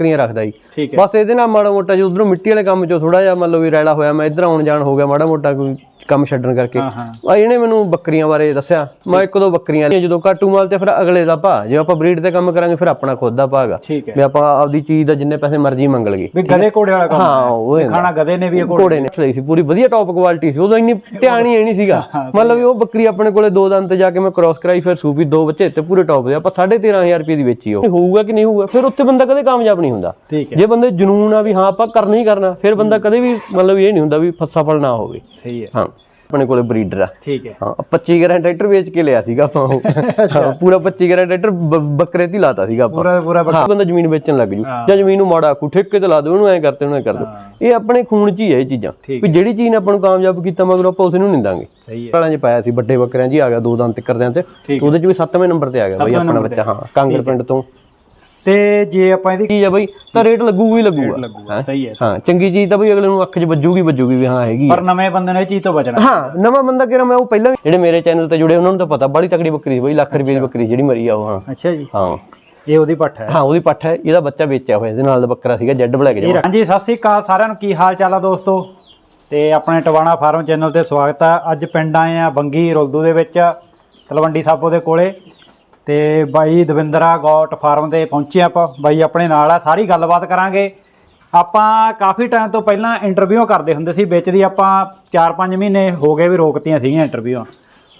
ਬੱਕਰੀਆਂ ਰੱਖਦਾ ਜੀ। ਠੀਕ ਹੈ। ਬਸ ਇਹਦੇ ਨਾਲ ਮਾੜਾ ਮੋਟਾ ਜੋ ਉਧਰੋਂ ਮਿੱਟੀ ਵਾਲੇ ਕੰਮ ਚੋਂ ਥੋੜਾ ਜਿਹਾ ਮੰਨ ਲਓ ਵੀ ਰੈਲਾ ਹੋਇਆ ਮੈਂ ਇੱਧਰ ਆਉਣ ਜਾਣ ਹੋ ਗਿਆ ਮਾੜਾ ਮੋਟਾ ਕੋਈ ਕੰਮ ਛੱਡਣ ਕਰਕੇ। ਹਾਂ ਹਾਂ। ਆ ਇਹਨੇ ਮੈਨੂੰ ਬੱਕਰੀਆਂ ਬਾਰੇ ਦੱਸਿਆ। ਮੈਂ ਇੱਕ ਦੋ ਬੱਕਰੀਆਂ ਲਈਆਂ ਜਦੋਂ ਕਾਟੂ ਮਾਲ ਤੇ ਫਿਰ ਅਗਲੇ ਦਾ ਭਾਅ। ਜੇ ਆਪਾਂ ਬਰੀਡ ਤੇ ਕੰਮ ਕਰਾਂਗੇ ਫਿਰ ਆਪਣਾ ਖੁਦ ਦਾ ਭਾਅ ਗਾ ਠੀਕ ਹੈ। ਵੀ ਆਪਾਂ ਆਪਦੀ ਚੀਜ਼ ਦਾ ਜਿੰਨੇ ਪੈਸੇ ਮਰਜ਼ੀ ਮੰਗ ਲਈਏ। ਵੀ ਗਧੇ ਘੋੜੇ ਵਾਲਾ ਕੰਮ ਹਾਂ ਉਹ ਹੁੰਦਾ। ਖਾਣਾ ਗਧੇ ਨੇ ਵੀ ਇਹ ਘੋੜੇ ਨੇ। ਲਈ ਸੀ ਪੂਰੀ ਵਧੀਆ ਟੌਪ ਕੁਆਲਿਟੀ ਸੀ। ਉਦੋਂ ਇੰਨੀ ਧਿਆਨ ਹੀ ਨਹੀਂ ਸੀਗਾ। ਮਤਲਬ ਵੀ ਉਹ ਬੱਕਰੀ ਆਪਣੇ ਕੋਲੇ ਦੋ ਦੰਦ ਤੇ ਜਾ ਕੇ ਮੈਂ ਕ੍ਰਾਸ ਕਰਾਈ ਫਿਰ ਸੂਪੀ ਦੋ ਬੱਚੇ ਤੇ ਪੂਰੇ ਟੌਪ ਦੇ। ਆਪਾਂ 13500 ਰੁਪਏ ਦੀ ਵੇਚੀ ਉਹ। ਹੋਊਗਾ ਕਿ ਨਹੀਂ ਹੋਊਗਾ? ਫਿਰ ਉੱਥੇ ਬੰਦਾ ਕਦੇ ਕਾਮਯਾਬ ਨਹੀਂ ਹੁੰਦਾ। ਠੀਕ ਹੈ। ਜੇ ਬੰਦੇ ਜਨੂਨ ਆ ਵੀ ਹਾਂ ਆਪਾਂ ਕਰਨਾ ਹੀ ਕਰਨਾ। ਫਿਰ ਬੰਦਾ ਕਦੇ ਵੀ ਮਤਲਬ ਇਹ ਨਹੀਂ ਹੁੰਦਾ ਵੀ ਸਫਲ ਨਾ ਹੋਵੇ। ਸਹੀ ਹੈ। ਹਾਂ। ਆਪਣੇ ਕੋਲੇ ਬਰੀਡਰ ਆ। ਠੀਕ ਹੈ। ਹਾਂ 25 ਗ੍ਰਾਂ ਟਰੈਕਟਰ ਵੇਚ ਕੇ ਲਿਆ ਸੀਗਾ ਆਪਾਂ ਉਹ। ਹਾਂ, ਪੂਰਾ 25 ਗ੍ਰਾਂ ਟਰੈਕਟਰ ਬ- ਬੱਕਰੇ ਤੇ ਹੀ ਲਾਤਾ ਸੀਗਾ ਆਪਾਂ। ਪੂਰਾ ਪੂਰਾ ਹਾਂ ਬੰਦਾ ਜ਼ਮੀਨ ਵੇਚਣ ਲੱਗ ਜੂ। ਜਾਂ ਜ਼ਮੀਨ ਨੂੰ ਮਾੜਾ ਕੋ ਠੇਕੇ ਤੇ ਲਾ ਦੇ ਉਹਨੂੰ ਐਂ ਕਰਤੇ ਉਹਨੂੰ ਐਂ ਕਰ ਦੋ। ਇਹ ਆਪਣੇ ਖੂਨ 'ਚ ਹੀ ਹੈ ਇਹ ਚੀਜ਼ਾਂ। ਠੀਕ ਵੀ ਜਿਹੜੀ ਚੀਜ਼ ਨੇ ਆਪਾਂ ਨੂੰ ਕਾਮਯਾਬ ਕੀਤਾ ਮਗਰ ਆਪਾਂ ਉਸ ਨੂੰ ਨਿੰਦਾਂਗੇ। ਸਹੀ ਹੈ। ਵਾਲਾਂ 'ਚ ਪਾਇਆ ਸੀ ਵੱਡੇ ਬੱਕਰਿਆਂ 'ਚ ਹੀ ਆ ਗਿਆ ਦੋ ਦੰਦ ਤਿੱਕਰਦਿਆਂ ਤੇ। ਉਹਦੇ 'ਚ ਵੀ 7ਵੇਂ ਨੰਬਰ ਤੇ ਆ ਗਿਆ ਬਾਈ ਆਪਣਾ ਬੱਚਾ ਹਾਂ ਕਾਂਗੜ ਪਿੰਡ ਤੋਂ। ਤੇ ਜੇ ਆਪਾਂ ਇਹਦੀ ਚੀਜ਼ ਆ ਬਾਈ ਤਾਂ ਰੇਟ ਲੱਗੂਗਾ ਹੀ ਲੱਗੂਗਾ ਲੱਗੂਗਾ ਸਹੀ ਹੈ। ਹਾਂ ਚੰਗੀ ਚੀਜ਼ ਤਾਂ ਬਈ ਅਗਲੇ ਨੂੰ ਅੱਖ 'ਚ ਵੱਜੂਗੀ ਵੱਜੂਗੀ ਵੀ ਹਾਂ ਹੈਗੀ ਆ। ਪਰ ਨਵੇਂ ਬੰਦੇ ਨੇ ਇਹ ਚੀਜ਼ ਤੋਂ ਬਚਣਾ। ਹਾਂ ਨਵਾਂ ਬੰਦਾ ਕਿਹੜਾ ਮੈਂ ਉਹ ਪਹਿਲਾਂ ਵੀ ਜਿਹੜੇ ਮੇਰੇ ਚੈਨਲ ਤੇ ਜੁੜੇ ਉਹਨਾਂ ਨੂੰ ਤਾਂ ਪਤਾ ਬੜੀ ਤਕੜੀ ਬੱਕਰੀ ਸੀ ਬਈ ਲੱਖ ਰੁਪਏ ਦੀ ਬੱਕਰੀ ਜਿਹੜੀ ਮਰੀ ਆ ਉਹ ਹਾਂ। ਅੱਛਾ ਜੀ। ਹਾਂ। ਇਹ ਉਹਦੀ ਪੱਠ ਹੈ। ਹਾਂ ਉਹਦੀ ਪੱਠ ਹੈ ਇਹਦਾ ਬੱਚਾ ਵੇਚਿਆ ਹੋਇਆ ਇਹਦੇ ਨਾਲ ਦਾ ਬੱਕਰਾ ਸੀਗਾ ਜੈਡ ਬਲੈਕ ਜਿਹਾ। ਹਾਂਜੀ ਸਤਿ ਸ੍ਰੀ ਅਕਾਲ ਸਾਰਿਆਂ ਨੂੰ ਕੀ ਹਾਲ ਚਾਲ ਆ ਦੋਸਤੋ? ਤੇ ਆਪਣੇ ਟਵਾਣਾ ਫਾਰਮ ਚੈਨਲ ਤੇ ਸਵਾਗਤ ਆ। ਅੱਜ ਪਿੰਡ ਆਏ ਆ ਬੰਗੀ ਰੁਲਦੂ ਦੇ ਵਿੱਚ ਤਲਵੰਡੀ ਸਾਬੋ ਦੇ ਕੋਲੇ। ਤੇ ਬਾਈ ਦਵਿੰਦਰਾ ਗੋਟ ਫਾਰਮ ਤੇ ਪਹੁੰਚੇ ਆਪਾਂ। ਬਾਈ ਆਪਣੇ ਨਾਲ ਆ, ਸਾਰੀ ਗੱਲਬਾਤ ਕਰਾਂਗੇ। ਆਪਾਂ ਕਾਫੀ ਟਾਈਮ ਤੋਂ ਪਹਿਲਾਂ ਇੰਟਰਵਿਊ ਕਰਦੇ ਹੁੰਦੇ ਸੀ, ਵਿੱਚ ਦੀ ਆਪਾਂ 4-5 ਮਹੀਨੇ ਹੋ ਗਏ ਵੀ ਰੋਕਤੀਆਂ ਸੀਗੀਆਂ ਇੰਟਰਵਿਊ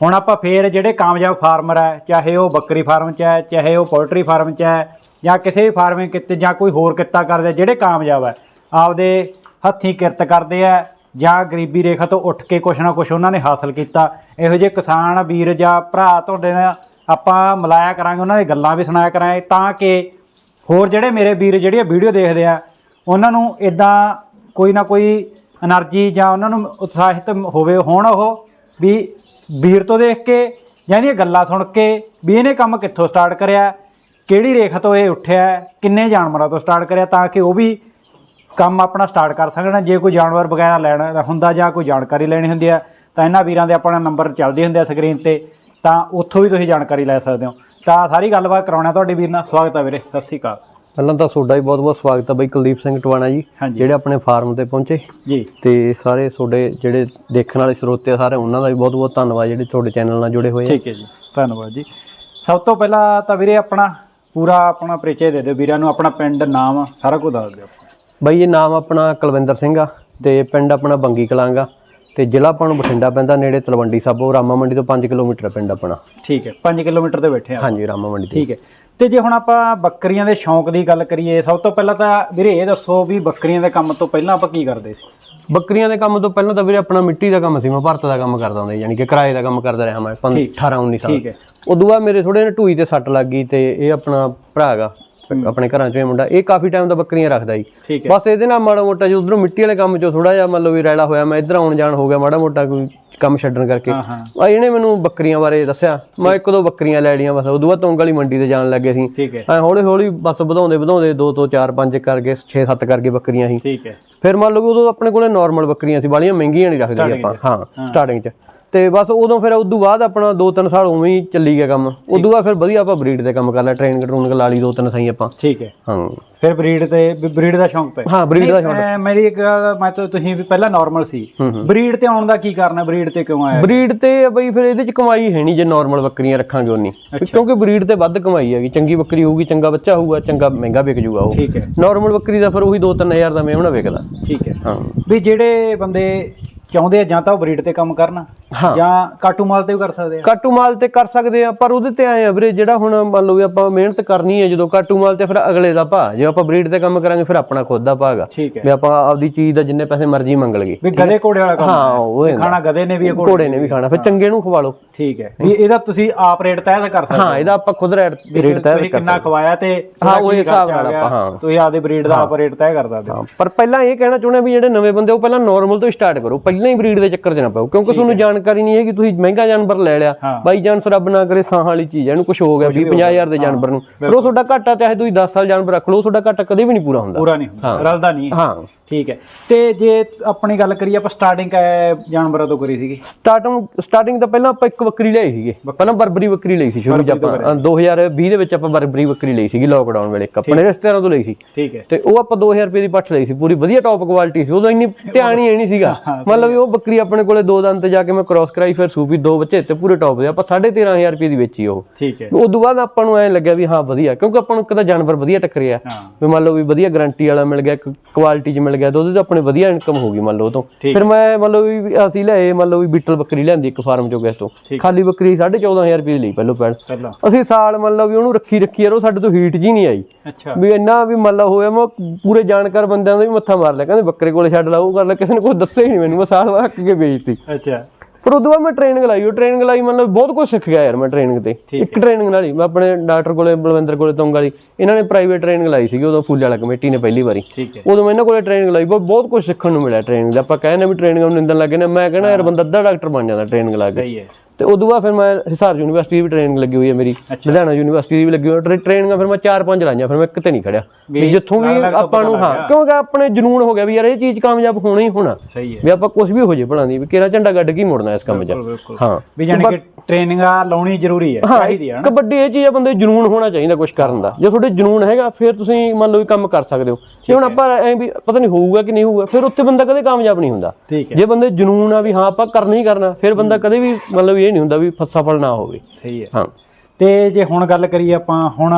ਹੁਣ ਆਪਾਂ ਫੇਰ ਜਿਹੜੇ ਕਾਮਯਾਬ ਫਾਰਮਰ ਹੈ ਚਾਹੇ ਉਹ ਬੱਕਰੀ ਫਾਰਮ 'ਚ ਹੈ ਚਾਹੇ ਉਹ ਪੋਲਟਰੀ ਫਾਰਮ 'ਚ ਹੈ ਜਾਂ ਕਿਸੇ ਵੀ ਫਾਰਮਿੰਗ ਕਿਤੇ, ਜਾਂ ਕੋਈ ਹੋਰ ਕਿੱਤਾ ਕਰਦੇ ਜਿਹੜੇ ਕਾਮਯਾਬ ਹੈ ਆਪਦੇ ਹੱਥੀਂ ਕਿਰਤ ਕਰਦੇ ਆ, ਜਾਂ ਗਰੀਬੀ ਰੇਖਾ ਤੋਂ ਉੱਠ ਕੇ ਕੁਛ ਨਾ ਕੁਛ ਉਹਨਾਂ ਨੇ ਹਾਸਲ ਕੀਤਾ। ਇਹੋ ਜਿਹੇ ਕਿਸਾਨ, ਵੀਰ ਜਾਂ ਭਰਾ ਤੁਹਾਡੇ ਨਾਲ ਆਪਾਂ ਮਿਲਾਇਆ ਕਰਾਂਗੇ, ਉਹਨਾਂ ਦੀ ਗੱਲਾਂ ਵੀ ਸੁਣਾਇਆ ਕਰਾਂਗੇ, ਤਾਂ ਕਿ ਹੋਰ ਜਿਹੜੇ ਮੇਰੇ ਵੀਰ ਜਿਹੜੇ ਵੀਡੀਓ ਦੇਖਦੇ ਆ, ਉਹਨਾਂ ਨੂੰ ਇਦਾਂ ਕੋਈ ਨਾ ਕੋਈ એનર્ਜੀ ਜਾਂ ਉਹਨਾਂ ਨੂੰ ਉਤਸ਼ਾਹਿਤ ਹੋਵੇ, ਹੋਣ ਉਹ ਵੀ ਵੀਰ ਤੋਂ ਦੇਖ ਕੇ ਜਾਂ ਇਹਦੀਆਂ ਗੱਲਾਂ ਸੁਣ ਕੇ ਵੀ ਇਹਨੇ ਕੰਮ ਕਿੱਥੋਂ ਸਟਾਰਟ ਕਰਿਆ, ਕਿਹੜੀ ਰੇਖ ਤੋਂ ਇਹ ਉੱਠਿਆ, ਕਿੰਨੇ ਜਾਨਵਰਾਂ ਤੋਂ ਸਟਾਰਟ ਕਰਿਆ, ਤਾਂ ਕਿ ਉਹ ਵੀ ਕੰਮ ਆਪਣਾ ਸਟਾਰਟ ਕਰ ਸਕਣ। ਜੇ ਕੋਈ ਜਾਨਵਰ ਵਗੈਰਾ ਲੈਣਾ ਹੁੰਦਾ ਜਾਂ ਕੋਈ ਜਾਣਕਾਰੀ ਲੈਣੀ ਹੁੰਦੀ ਹੈ ਤਾਂ ਇਹਨਾਂ ਵੀਰਾਂ ਦੇ ਆਪਣਾ ਨੰਬਰ ਚੱਲਦੇ ਹੁੰਦੇ ਆ ਸਕਰੀਨ ਤੇ। ਤਾਂ ਉੱਥੋਂ ਵੀ ਤੁਸੀਂ ਜਾਣਕਾਰੀ ਲੈ ਸਕਦੇ ਹੋ। ਤਾਂ ਸਾਰੀ ਗੱਲਬਾਤ ਕਰਾਉਣਾ ਤੁਹਾਡੇ ਵੀਰ ਨਾਲ। ਸਵਾਗਤ ਹੈ ਵੀਰੇ। ਸਤਿ ਸ਼੍ਰੀ ਅਕਾਲ। ਪਹਿਲਾਂ ਤਾਂ ਤੁਹਾਡਾ ਹੀ ਬਹੁਤ ਬਹੁਤ ਸਵਾਗਤ ਹੈ ਬਾਈ ਕੁਲਦੀਪ ਸਿੰਘ ਟਵਾਣਾ ਜੀ ਜਿਹੜੇ ਆਪਣੇ ਫਾਰਮ ਤੇ ਪਹੁੰਚੇ। ਜੀ। ਤੇ ਸਾਰੇ ਤੁਹਾਡੇ ਜਿਹੜੇ ਦੇਖਣ ਵਾਲੇ ਸਰੋਤੇ ਆ ਸਾਰੇ ਉਹਨਾਂ ਦਾ ਵੀ ਬਹੁਤ ਬਹੁਤ ਧੰਨਵਾਦ ਜਿਹੜੇ ਤੁਹਾਡੇ ਚੈਨਲ ਨਾਲ ਜੁੜੇ ਹੋਏ ਆ। ਠੀਕ ਹੈ ਜੀ। ਧੰਨਵਾਦ ਜੀ। ਸਭ ਤੋਂ ਪਹਿਲਾਂ ਤਾਂ ਵੀਰੇ ਆਪਣਾ ਪੂਰਾ ਆਪਣਾ ਪਰਿਚੈ ਦੇ ਦਿਓ। ਵੀਰਾਂ ਨੂੰ ਆਪਣਾ ਪਿੰਡ ਨਾਮ ਸਾਰਾ ਕੁਝ ਦੱਸ ਦਿਓ। ਬਾਈ ਇਹ ਨਾਮ ਆਪਣਾ ਕੁਲਵਿੰਦਰ ਸਿੰਘ ਆ ਤੇ ਪਿੰਡ ਆਪਣਾ ਬੰਗੀ ਕਲਾਂਗਾ ਤੇ ਜ਼ਿਲ੍ਹਾ ਆਪਾਂ ਨੂੰ ਬਠਿੰਡਾ ਪੈਂਦਾ ਨੇੜੇ ਤਲਵੰਡੀ ਸਾਬੋ ਰਾਮਾ ਮੰਡੀ ਤੋਂ 5 ਕਿਲੋਮੀਟਰ ਪਿੰਡ ਆਪਣਾ। ਠੀਕ ਹੈ 5 ਕਿਲੋਮੀਟਰ ਤੇ ਬੈਠੇ ਆ ਹਾਂਜੀ ਰਾਮਾ ਮੰਡੀ ਤੋਂ। ਠੀਕ ਹੈ। ਤੇ ਜੇ ਹੁਣ ਆਪਾਂ ਬੱਕਰੀਆਂ ਦੇ ਸ਼ੌਂਕ ਦੀ ਗੱਲ ਕਰੀਏ ਸਭ ਤੋਂ ਪਹਿਲਾਂ ਤਾਂ ਵੀਰੇ ਇਹ ਦੱਸੋ ਵੀ ਬੱਕਰੀਆਂ ਦੇ ਕੰਮ ਤੋਂ ਪਹਿਲਾਂ ਆਪਾਂ ਕੀ ਕਰਦੇ ਸੀ? ਬੱਕਰੀਆਂ ਦੇ ਕੰਮ ਤੋਂ ਪਹਿਲਾਂ ਤਾਂ ਵੀਰੇ ਆਪਣਾ ਮਿੱਟੀ ਦਾ ਕੰਮ ਸੀ ਮੈਂ ਭਾਰਤ ਦਾ ਕੰਮ ਕਰਦਾ ਹੁੰਦਾ ਯਾਨੀ ਕਿ ਕਿਰਾਏ ਦਾ ਕੰਮ ਕਰਦਾ ਰਿਹਾ ਮੈਂ 18 19 ਸਾਲ ਠੀਕ ਹੈ। ਉਦੋਂ ਬਾਅਦ ਮੇਰੇ ਥੋੜੇ ਜਿਹੇ ਢੂਈ ਤੇ ਸੱਟ ਲੱਗ ਗਈ ਤੇ ਇਹ ਆਪਣਾ ਭਰਾ ਹੈਗਾ। ਆਪਣੇ ਘਰਾਂ ਚੋਂ ਇਹ ਮੁੰਡਾ ਇਹ ਕਾਫੀ ਟਾਈਮ ਦਾ ਬੱਕਰੀਆਂ ਰੱਖਦਾ ਜੀ। ਬਸ ਇਹਦੇ ਨਾਲ ਮਾੜਾ ਮੋਟਾ ਜੋ ਉਧਰੋਂ ਮਿੱਟੀ ਵਾਲੇ ਕੰਮ ਚੋਂ ਥੋੜਾ ਜਿਹਾ ਮਤਲਬ ਵੀ ਰੈਲਾ ਹੋਇਆ ਮੈਂ ਇੱਧਰ ਆਉਣ ਜਾਣ ਹੋ ਗਿਆ ਮਾੜਾ ਮੋਟਾ ਕੋਈ ਕੰਮ ਛੱਡਣ ਕਰਕੇ। ਆ ਇਹਨੇ ਮੈਨੂੰ ਬੱਕਰੀਆਂ ਬਾਰੇ ਦੱਸਿਆ। ਮੈਂ ਇੱਕ ਦੋ ਬੱਕਰੀਆਂ ਲੈ ਲਈਆਂ ਬਸ ਉਦੋਂ ਬਾਅਦ ਤੋਂਗ ਵਾਲੀ ਮੰਡੀ ਤੇ ਜਾਣ ਲੱਗੇ ਸੀ। ਐ ਹੌਲੀ ਹੌਲੀ ਬਸ ਵਧਾਉਂਦੇ ਵਧਾਉਂਦੇ 2 ਤੋਂ 4 5 ਕਰਕੇ 6 7 ਕਰਕੇ ਬੱਕਰੀਆਂ ਸੀ। ਠੀਕ ਹੈ। ਫਿਰ ਮੰਨ ਲਓ ਉਦੋਂ ਆਪਣੇ ਕੋਲੇ ਨਾਰਮਲ ਬੱਕਰੀਆਂ ਸੀ ਬਾਲੀਆਂ ਮਹਿੰਗੀਆਂ ਨਹੀਂ ਰੱਖਦੇ ਆਪਾਂ। ਹਾਂ ਸਟਾਰਟਿੰਗ 'ਚ। ਤੇ ਬਸ ਉਦੋਂ ਫਿਰ ਉਦੋਂ ਬਾਅਦ ਆਪਣਾ 2-3 ਸਾਲ ਉਵੇਂ ਹੀ ਚੱਲੀ ਗਿਆ ਕੰਮ। ਉਦੋਂ ਬਾਅਦ ਫਿਰ ਵਧੀਆ ਆਪਾਂ ਬਰੀਡ ਤੇ ਕੰਮ ਕਰ ਲਿਆ ਟ੍ਰੇਨ ਟਰੂਨਿੰਗ ਲਾ ਲਈ ਦੋ ਤਿੰਨ ਸਹੀ ਆਪਾਂ। ਠੀਕ ਹੈ। ਹਾਂ। ਫਿਰ ਬਰੀਡ ਤੇ ਬਰੀਡ ਦਾ ਸ਼ੌਂਕ ਪੈ ਹਾਂ ਬਰੀਡ ਦਾ ਮੈਂ- ਮੇਰੀ ਇੱਕ ਮੈਂ ਤਾਂ ਤੁਸੀਂ ਵੀ ਪਹਿਲਾਂ ਨਾਰਮਲ ਸੀ। ਬਰੀਡ ਤੇ ਆਉਣ ਦਾ ਕੀ ਕਾਰਨ ਹੈ? ਬਰੀਡ ਤੇ ਕਿਉਂ ਆਇਆ? ਬਰੀਡ ਤੇ ਬਈ ਫਿਰ ਇਹਦੇ 'ਚ ਕਮਾਈ ਹੈ ਨਹੀਂ ਜੇ ਨਾਰਮਲ ਬੱਕਰੀਆਂ ਰੱਖਾਂਗੇ ਉਨੀ। ਕਿਉਂਕਿ ਬਰੀਡ ਤੇ ਵੱਧ ਕਮਾਈ ਹੈਗੀ। ਚੰਗੀ ਬੱਕਰੀ ਹੋਊਗੀ ਚੰਗਾ ਬੱਚਾ ਹੋਊਗਾ ਚੰਗਾ ਮਹਿੰਗਾ ਵਿਕ ਜੂਗਾ ਉਹ। ਠੀਕ ਹੈ। ਨਾਰਮਲ ਬੱਕਰੀ ਦਾ ਫਿਰ ਉਹੀ 2-3000 ਦਾ ਮੇਮਣਾ ਵਿਕਦਾ। ਠੀਕ ਹੈ। ਹਾਂ। ਵੀ ਜਿਹੜੇ ਬੰਦੇ ਚਾਹੁੰਦੇ ਆ ਜਾਂ ਤਾਂ ਉਹ ਬਰੀਡ ਤੇ ਕੰਮ ਕਰਨ ਹਾਂ। ਜਾਂ ਕਾਟੂ ਮਾਲ ਤੇ ਵੀ ਕਰ ਸਕਦੇ ਆ। ਕਾਟੂ ਮਾਲ ਤੇ ਕਰ ਸਕਦੇ ਆ ਪਰ ਉਹਦੇ ਤੇ ਆਏ ਆ ਵੀਰੇ ਜਿਹੜਾ ਹੁਣ ਮੰਨ ਲਓ ਵੀ ਆਪਾਂ ਮਿਹਨਤ ਕਰਨੀ ਹੈ ਜਦੋਂ ਕਾਟੂ ਮਾਲ ਤੇ ਫਿਰ ਅਗਲੇ ਦਾ ਭਾਅ ਜੇ ਆਪਾਂ ਬਰੀਡ ਤੇ ਕੰਮ ਕਰਾਂਗੇ ਫਿਰ ਆਪਣਾ ਖੁਦ ਦਾ ਭਾਅ ਗਾ। ਠੀਕ ਹੈ। ਵੀ ਆਪਾਂ ਆਪਦੀ ਚੀਜ਼ ਦਾ ਜਿੰਨੇ ਪੈਸੇ ਮਰਜ਼ੀ ਮੰਗ ਲਈਏ। ਵੀ ਗਧੇ ਘੋੜੇ ਵਾਲਾ ਕੰਮ ਹਾਂ ਉਹ ਹੁੰਦਾ। ਖਾਣਾ ਗਧੇ ਨੇ ਵੀ ਇਹ ਘੋੜੇ ਘੋੜੇ ਨੇ ਵੀ ਖਾਣਾ ਫਿਰ ਚੰਗੇ ਨੂੰ ਖਵਾ ਲਓ। ਠੀਕ ਹੈ। ਵੀ ਇਹਦਾ ਤੁਸੀਂ ਆਪ ਰੇਟ ਤੈਅ ਕਰ ਸਕਦੇ ਹਾਂ ਇਹਦਾ ਆਪਾਂ ਖੁਦ ਰੇਟ ਰੇਟ ਤੈਅ ਤੁਸੀਂ ਕਿੰਨਾ ਖਵਾਇਆ ਤੇ ਹਾਂ, ਉਹ ਹਿਸਾਬ ਨਾਲ ਆਪਾਂ, ਹਾਂ। ਤੁਸੀਂ ਆਪਦੇ ਬਰੀਡ ਦਾ ਆਪ ਰੇਟ ਤੈਅ ਕਰ ਸਕਦੇ ਹੋ। ਹਾਂ, ਪਰ ਪਹਿਲਾਂ ਇਹ ਕਹਿਣਾ ਚਾਹੁੰਦੇ ਆ ਵੀ ਜਿਹੜੇ ਨਵੇਂ ਬੰਦੇ ਉਹ ਪਹਿਲਾਂ ਨਾਰਮਲ ਤੋਂ ਸਟਾਰਟ ਕਰੋ। ਪਹਿਲਾਂ ਹੀ ਬਰੀਡ ਦੇ ਚੱਕਰ 'ਚ ਨਾ ਪਾਓ ਕਿਉਂਕਿ ਤੁਹਾਨੂੰ ਜਾਣ ਜਾਣਕਾਰੀ ਨਹੀਂ ਹੈਗੀ ਤੁਸੀਂ ਮਹਿੰਗਾ ਜਾਨਵਰ ਲੈ ਲਿਆ। ਹਾਂ। ਬਾਈ ਚਾਂਸ ਰੱਬ ਨਾ ਕਰੇ ਸਾਹ ਵਾਲੀ ਚੀਜ਼ ਹੈ ਇਹਨੂੰ ਕੁਝ ਹੋ ਗਿਆ 20 50000 ਦੇ ਜਾਨਵਰ ਨੂੰ। ਫਿਰ ਉਹ ਤੁਹਾਡਾ ਘਾਟਾ ਚਾਹੇ ਤੁਸੀਂ 10 ਸਾਲ ਜਾਨਵਰ ਰੱਖ ਲਓ ਤੁਹਾਡਾ ਘਾਟਾ ਕਦੇ ਵੀ ਨਹੀਂ ਪੂਰਾ ਹੁੰਦਾ। ਪੂਰਾ ਨਹੀਂ ਹੁੰਦਾ ਰਲਦਾ ਨਹੀਂ। ਹਾਂ। ਠੀਕ ਹੈ। ਤੇ ਜੇ ਆਪਣੀ ਗੱਲ ਕਰੀਏ ਆਪਾਂ ਸਟਾਰਟਿੰਗ ਜਾਨਵਰਾਂ ਤੋਂ ਕਰੀ ਸੀਗੀ। ਸਟਾਰਟਿੰਗ ਸਟਾਰਟਿੰਗ ਤਾਂ ਪਹਿਲਾਂ ਆਪਾਂ ਇੱਕ ਬੱਕਰੀ ਲਈ ਸੀਗੇ। ਪਹਿਲਾਂ ਬਰਬਰੀ ਬੱਕਰੀ ਲਈ ਸੀ ਸ਼ੁਰੂ ਅ, 2020 ਦੇ ਵਿੱਚ ਆਪਾਂ ਬਰਬਰੀ ਬੱਕਰੀ ਲਈ ਸੀਗੀ ਲੋਕਡਾਊਨ ਵੇਲੇ ਆਪਣੇ ਰਿਸ਼ਤੇਦਾਰਾਂ ਤੋਂ ਲਈ ਸੀ। ਠੀਕ ਹੈ। ਤੇ ਉਹ ਆਪਾਂ 2000 ਰੁਪਏ ਦੀ ਪੱਠ ਲਈ ਸੀ। ਪੂਰੀ ਵਧੀਆ ਟੌਪ ਕੁਆਲਿਟੀ ਸੀ। ਉਦੋਂ ਇੰਨੀ ਧਿਆਨ ਹੀ ਹੈ ਨਹੀਂ ਸੀਗਾ। ਮਤਲਬ ਵੀ ਉਹ ਬੱਕਰੀ ਆਪਣੇ ਕੋਲੇ ਦੋ ਦਿਨ ਤੇ ਜਾ ਕੇ ਮੈਂ ਕ੍ਰਾਸ ਕਰਾਈ ਫਿਰ ਸੂਪੀ ਦੋ ਬੱਚੇ ਤੇ ਪੂਰੇ ਟੌਪ ਦੇ। ਆਪਾਂ 13500 ਰੁਪਏ ਦੀ ਵੇਚੀ ਉਹ। ਠੀਕ ਹੈ। ਉਸ ਤੋਂ ਬਾਅਦ ਆਪਾਂ ਨੂੰ ਐ ਲੱਗਿਆ ਵੀ ਹਾਂ ਵਧੀਆ। ਕਿਉਂਕਿ ਆਪਾਂ ਨੂੰ ਇੱਕ ਤਾਂ ਜਾਨਵਰ ਵਧੀਆ ਟੱਕਰਿਆ। ਵੀ ਮੰਨ ਲਓ ਵੀ ਵਧੀਆ ਗਾਰੰਟੀ ਵਾਲਾ ਮਿਲ ਗਿਆ ਕੁਆਲਿਟੀ 'ਚ ਮਿਲ ਗਿਆ ਉਹਦੇ ਤੋਂ ਆਪਣੇ ਵਧੀਆ ਇਨਕਮ ਹੋ ਗਈ ਮੰਨ ਲਓ ਤੋਂ। ਫਿਰ ਮੈਂ ਮੰਨ ਲਓ ਵੀ ਅਸੀਂ ਲਏ ਮੰਨ ਲਓ ਵੀ ਬੀਟਲ ਬੱਕਰੀ ਲਿਆਂਦੀ ਇੱਕ ਫਾਰਮ ਚੋਂ ਕਿਸ ਤੋਂ। ਖਾਲੀ ਬੱਕਰੀ 14500 ਰੁਪਏ ਦੀ ਲਈ ਪਹਿਲੋਂ ਪੈਣ ਅਸੀਂ ਸਾਲ ਮੰਨ ਲਓ ਵੀ ਉਹਨੂੰ ਰੱਖੀ ਰੱਖੀ ਯਾਰ ਉਹ ਸਾਡੇ ਤੋਂ ਹੀਟ ਜੀ ਨਹੀਂ ਆਈ। ਵੀ ਇੰਨਾ ਵੀ ਮੰਨ ਲਓ ਹੋਇਆ ਮੈਂ ਪੂਰੇ ਜਾਣਕਾਰ ਬੰਦਿਆਂ ਦਾ ਵੀ ਮੱਥਾ ਮਾਰ ਲਿਆ। ਕਹਿੰਦੇ ਬੱਕਰੇ ਕੋਲੇ ਛੱਡ ਲਾ ਉਹ ਕਰ ਲੈ ਕਿਸੇ ਨੇ ਕੁਝ ਦੱਸਿਆ ਹੀ ਨਹੀਂ ਮੈਨੂੰ ਮੈਂ ਸਾਲ ਬਾਅਦ ਹੱਕ ਕੇ ਵੇਚਤੀ। ਅੱਛਾ। ਪਰ ਉਦੋਂ ਬਾਅਦ ਮੈਂ ਟ੍ਰੇਨਿੰਗ ਲਾਈ। ਉਹ ਟ੍ਰੇਨਿੰਗ ਲਾਈ ਮਤਲਬ ਬਹੁਤ ਕੁਝ ਸਿੱਖ ਗਿਆ ਯਾਰ ਮੈਂ ਟ੍ਰੇਨਿੰਗ ਤੇ। ਇੱਕ ਟ੍ਰੇਨਿੰਗ ਨਾਲ ਹੀ। ਮੈਂ ਆਪਣੇ ਡਾਕਟਰ ਕੋਲੇ ਬਲਵਿੰਦਰ ਕੋਲੇ ਤੁੰਗ ਵਾਲੀ ਇਹਨਾਂ ਨੇ ਪ੍ਰਾਈਵੇਟ ਟ੍ਰੇਨਿੰਗ ਲਾਈ ਸੀਗੀ ਉਦੋਂ ਫੁੱਲ ਵਾਲਾ ਕਮੇਟੀ ਨੇ ਪਹਿਲੀ ਵਾਰੀ। ਉਦੋਂ ਮੈਂ ਇਹਨਾਂ ਕੋਲੇ ਟ੍ਰੇਨਿੰਗ ਲਾਈ। ਬਹੁਤ ਬਹੁਤ ਕੁਝ ਸਿੱਖਣ ਨੂੰ ਮਿਲਿਆ ਟ੍ਰੇਨਿੰਗ ਦਾ। ਆਪਾਂ ਕਹਿੰਦੇ ਵੀ ਟ੍ਰੇਨਿੰਗ ਨੂੰ ਨਿੰਦਣ ਲੱਗੇ ਨੇ। ਮੈਂ ਕਹਿੰਦਾ ਯਾਰ ਬੰਦਾ ਅੱਧਾ ਡਾਕਟਰ ਬਣ ਜਾਂਦਾ ਟ੍ਰੇਨਿੰਗ ਲਾ ਕੇ। ਸਹੀ ਹੈ। ਤੇ ਉਦੋਂ ਬਾਅਦ ਫਿਰ ਮੈਂ ਹਿਸਾਰ ਯੂਨੀਵਰਸਿਟੀ ਦੀ ਵੀ ਟ੍ਰੇਨਿੰਗ ਲੱਗੀ ਹੋਈ ਹੈ ਮੇਰੀ। ਲੁਧਿਆਣਾ ਯੂਨੀਵਰਸਿਟੀ ਦੀ ਵੀ ਲੱਗੀ ਹੋਈ ਹੈ। ਟ੍ਰੇਨਿੰਗਾਂ ਫਿਰ ਮੈਂ 4-5 ਲਾਈਆਂ ਫਿਰ ਮੈਂ ਕਿਤੇ ਨਹੀਂ ਖੜਿਆ। ਵੀ ਜਿੱਥੋਂ ਵੀ ਆਪਾਂ ਨੂੰ ਹਾਂ ਕਿਉਂਕਿ ਆਪਣੇ ਜਨੂਨ ਹੋ ਗਿਆ ਵੀ ਯਾਰ ਇਹ ਚੀਜ਼ ਕਾਮਯਾਬ ਹੋਣਾ ਹੀ ਹੋਣਾ ਸਹੀ ਹੈ। ਵੀ ਆਪਾਂ ਕੁਝ ਵੀ ਹੋ ਜੇ ਭਲਾਂ ਦੀ ਵੀ ਕਿਹੜਾ ਝੰਡਾ ਗੱਡ ਕੀ ਮੁੜਨਾ ਇਸ ਕੰਮ 'ਚ। ਹਾਂ। ਵੀ ਜਾਨੀ ਕਿ ਟ੍ਰੇਨਿੰਗ ਲਾਉਣੀ ਜ਼ਰੂਰੀ ਹੈ ਚਾਹੀਦੀ ਹੈ ਕਬੱਡੀ ਇਹ ਚੀਜ਼ ਆ ਬੰਦੇ ਜਨੂਨ ਹੋਣਾ ਚਾਹੀਦਾ ਕੁਝ ਕਰਨ ਦਾ। ਜੇ ਤੁਹਾਡੇ ਜਨੂਨ ਹੈਗਾ ਫਿਰ ਤੁਸੀਂ ਮੰਨ ਲਓ ਵੀ ਕੰਮ ਕਰ ਸਕਦੇ ਹੋ। ਜੇ ਹੁਣ ਆਪਾਂ ਐ ਵੀ ਪਤਾ ਨਹੀਂ ਹੋਊਗਾ ਕਿ ਨਹੀਂ ਹੋਊਗਾ ਫਿਰ ਉੱਥੇ ਬੰਦਾ ਕਦੇ ਕਾਮਯਾਬ ਨਹੀਂ ਹੁੰਦਾ। ਜੇ ਬੰਦੇ ਜਨੂਨ ਆ ਵੀ ਹਾਂ ਆਪਾਂ ਕਰਨਾ ਹੀ ਕਰਨਾ ਫਿਰ ਬੰਦਾ ਕਦੇ ਵੀ ਮਤਲਬ ਇਹ ਨਹੀਂ ਹੁੰਦਾ ਵੀ ਸਫਲ ਨਾ ਹੋਵੇ। ਸਹੀ ਹੈ। ਹਾਂ। ਤੇ ਜੇ ਹੁਣ ਗੱਲ ਕਰੀਏ ਆਪਾਂ ਹੁਣ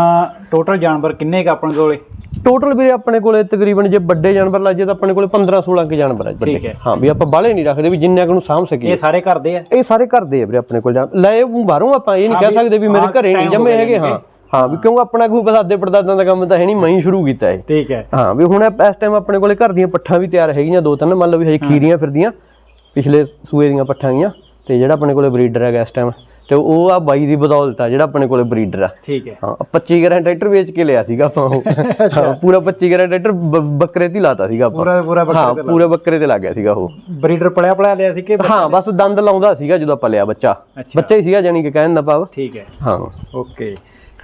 ਟੋਟਲ ਜਾਨਵਰ ਕਿੰਨੇ ਕ ਆਪਣੇ ਕੋਲੇ? ਟੋਟਲ ਵੀਰੇ ਆਪਣੇ ਕੋਲੇ ਤਕਰੀਬਨ ਜੇ ਵੱਡੇ ਜਾਨਵਰ ਲੱਜੇ ਤਾਂ ਆਪਣੇ ਕੋਲੇ 15 16 ਕੇ ਜਾਨਵਰ ਆ ਵੱਡੇ। ਹੈ। ਹਾਂ ਵੀ ਆਪਾਂ ਬਾਹਲੇ ਨਹੀਂ ਰੱਖਦੇ ਵੀ ਜਿੰਨੇ ਕੁ ਨੂੰ ਸਾਂਭ ਸਕੀਏ। ਇਹ ਸਾਰੇ ਕਰਦੇ ਆ? ਇਹ ਸਾਰੇ ਘਰ ਦੇ ਆ ਵੀਰੇ ਆਪਣੇ ਕੋਲ ਜਾਨ ਲੈ ਬਾਹਰੋਂ ਆਪਾਂ ਇਹ ਨਹੀਂ ਕਹਿ ਸਕਦੇ ਵੀ ਮੇਰੇ ਘਰੇ ਨਹੀਂ ਜੰਮੇ ਹੈਗੇ ਹਾਂ। ਹਾਂ ਵੀ ਕਿਉਂਕਿ ਆਪਣਾ ਕੋਈ ਪਸਾਦੇ ਪੜਦਾਦਾਂ ਦਾ ਕੰਮ ਤਾਂ ਹੈ ਨਹੀਂ ਮੈਂ ਹੀ ਸ਼ੁਰੂ ਕੀਤਾ ਇਹ। ਠੀਕ ਹੈ। ਹਾਂ ਵੀ ਹੁਣ ਇਸ ਟਾਈਮ ਆਪਣੇ ਕੋਲੇ ਘਰ ਦੀਆਂ ਪੱਠਾਂ ਵੀ ਤਿਆਰ ਹੈਗੀਆਂ ਦੋ ਤਿੰਨ ਮੰਨ ਲਓ ਵੀ ਹਜੇ ਖੀਰੀਆਂ ਫਿਰਦੀਆਂ ਪਿਛਲੇ ਸੂਏ ਦੀਆਂ ਪੱਠਾਂ ਗੀਆਂ। ਤੇ ਜਿਹੜਾ ਆਪਣੇ ਕੋਲੇ ਬਰੀਡਰ ਹੈਗਾ ਇਸ ਟਾਈਮ ਤੇ ਉਹ ਆ ਬਾਈ ਦੀ ਬਦੌਲਤ ਆ ਜਿਹੜਾ ਆਪਣੇ ਕੋਲੇ ਬਰੀਡਰ ਆ। ਠੀਕ ਹੈ। ਹਾਂ 25 ਗਰਾਂ ਟਰੈਕਟਰ ਵੇਚ ਕੇ ਲਿਆ ਸੀਗਾ ਆਪਾਂ ਉਹ। ਪੂਰਾ 25 ਗਰਾਂ ਟਰੈਕਟਰ ਬੱਕਰੇ ਤੇ ਲਾਤਾ ਸੀਗਾ ਆਪਾਂ। ਪੂਰਾ ਪੂਰਾ ਹਾਂ ਪੂਰੇ ਬੱਕਰੇ ਤੇ ਲੱਗ ਗਿਆ ਸੀਗਾ ਉਹ। ਬਰੀਡਰ ਪਲਿਆ ਪਲਿਆ ਲਿਆ ਸੀ ਕਿ ਹਾਂ ਬਸ ਦੰਦ ਲਾਉਂਦਾ ਸੀਗਾ ਜਦੋਂ ਆਪਾਂ ਲਿਆ ਬੱਚਾ। ਬੱਚਾ ਹੀ ਸੀਗਾ ਜਾਨੀ ਕਿ ਕਹਿਣ ਦਾ ਭਾਵ। ਠੀਕ ਹੈ। ਹਾਂ। ਓਕੇ।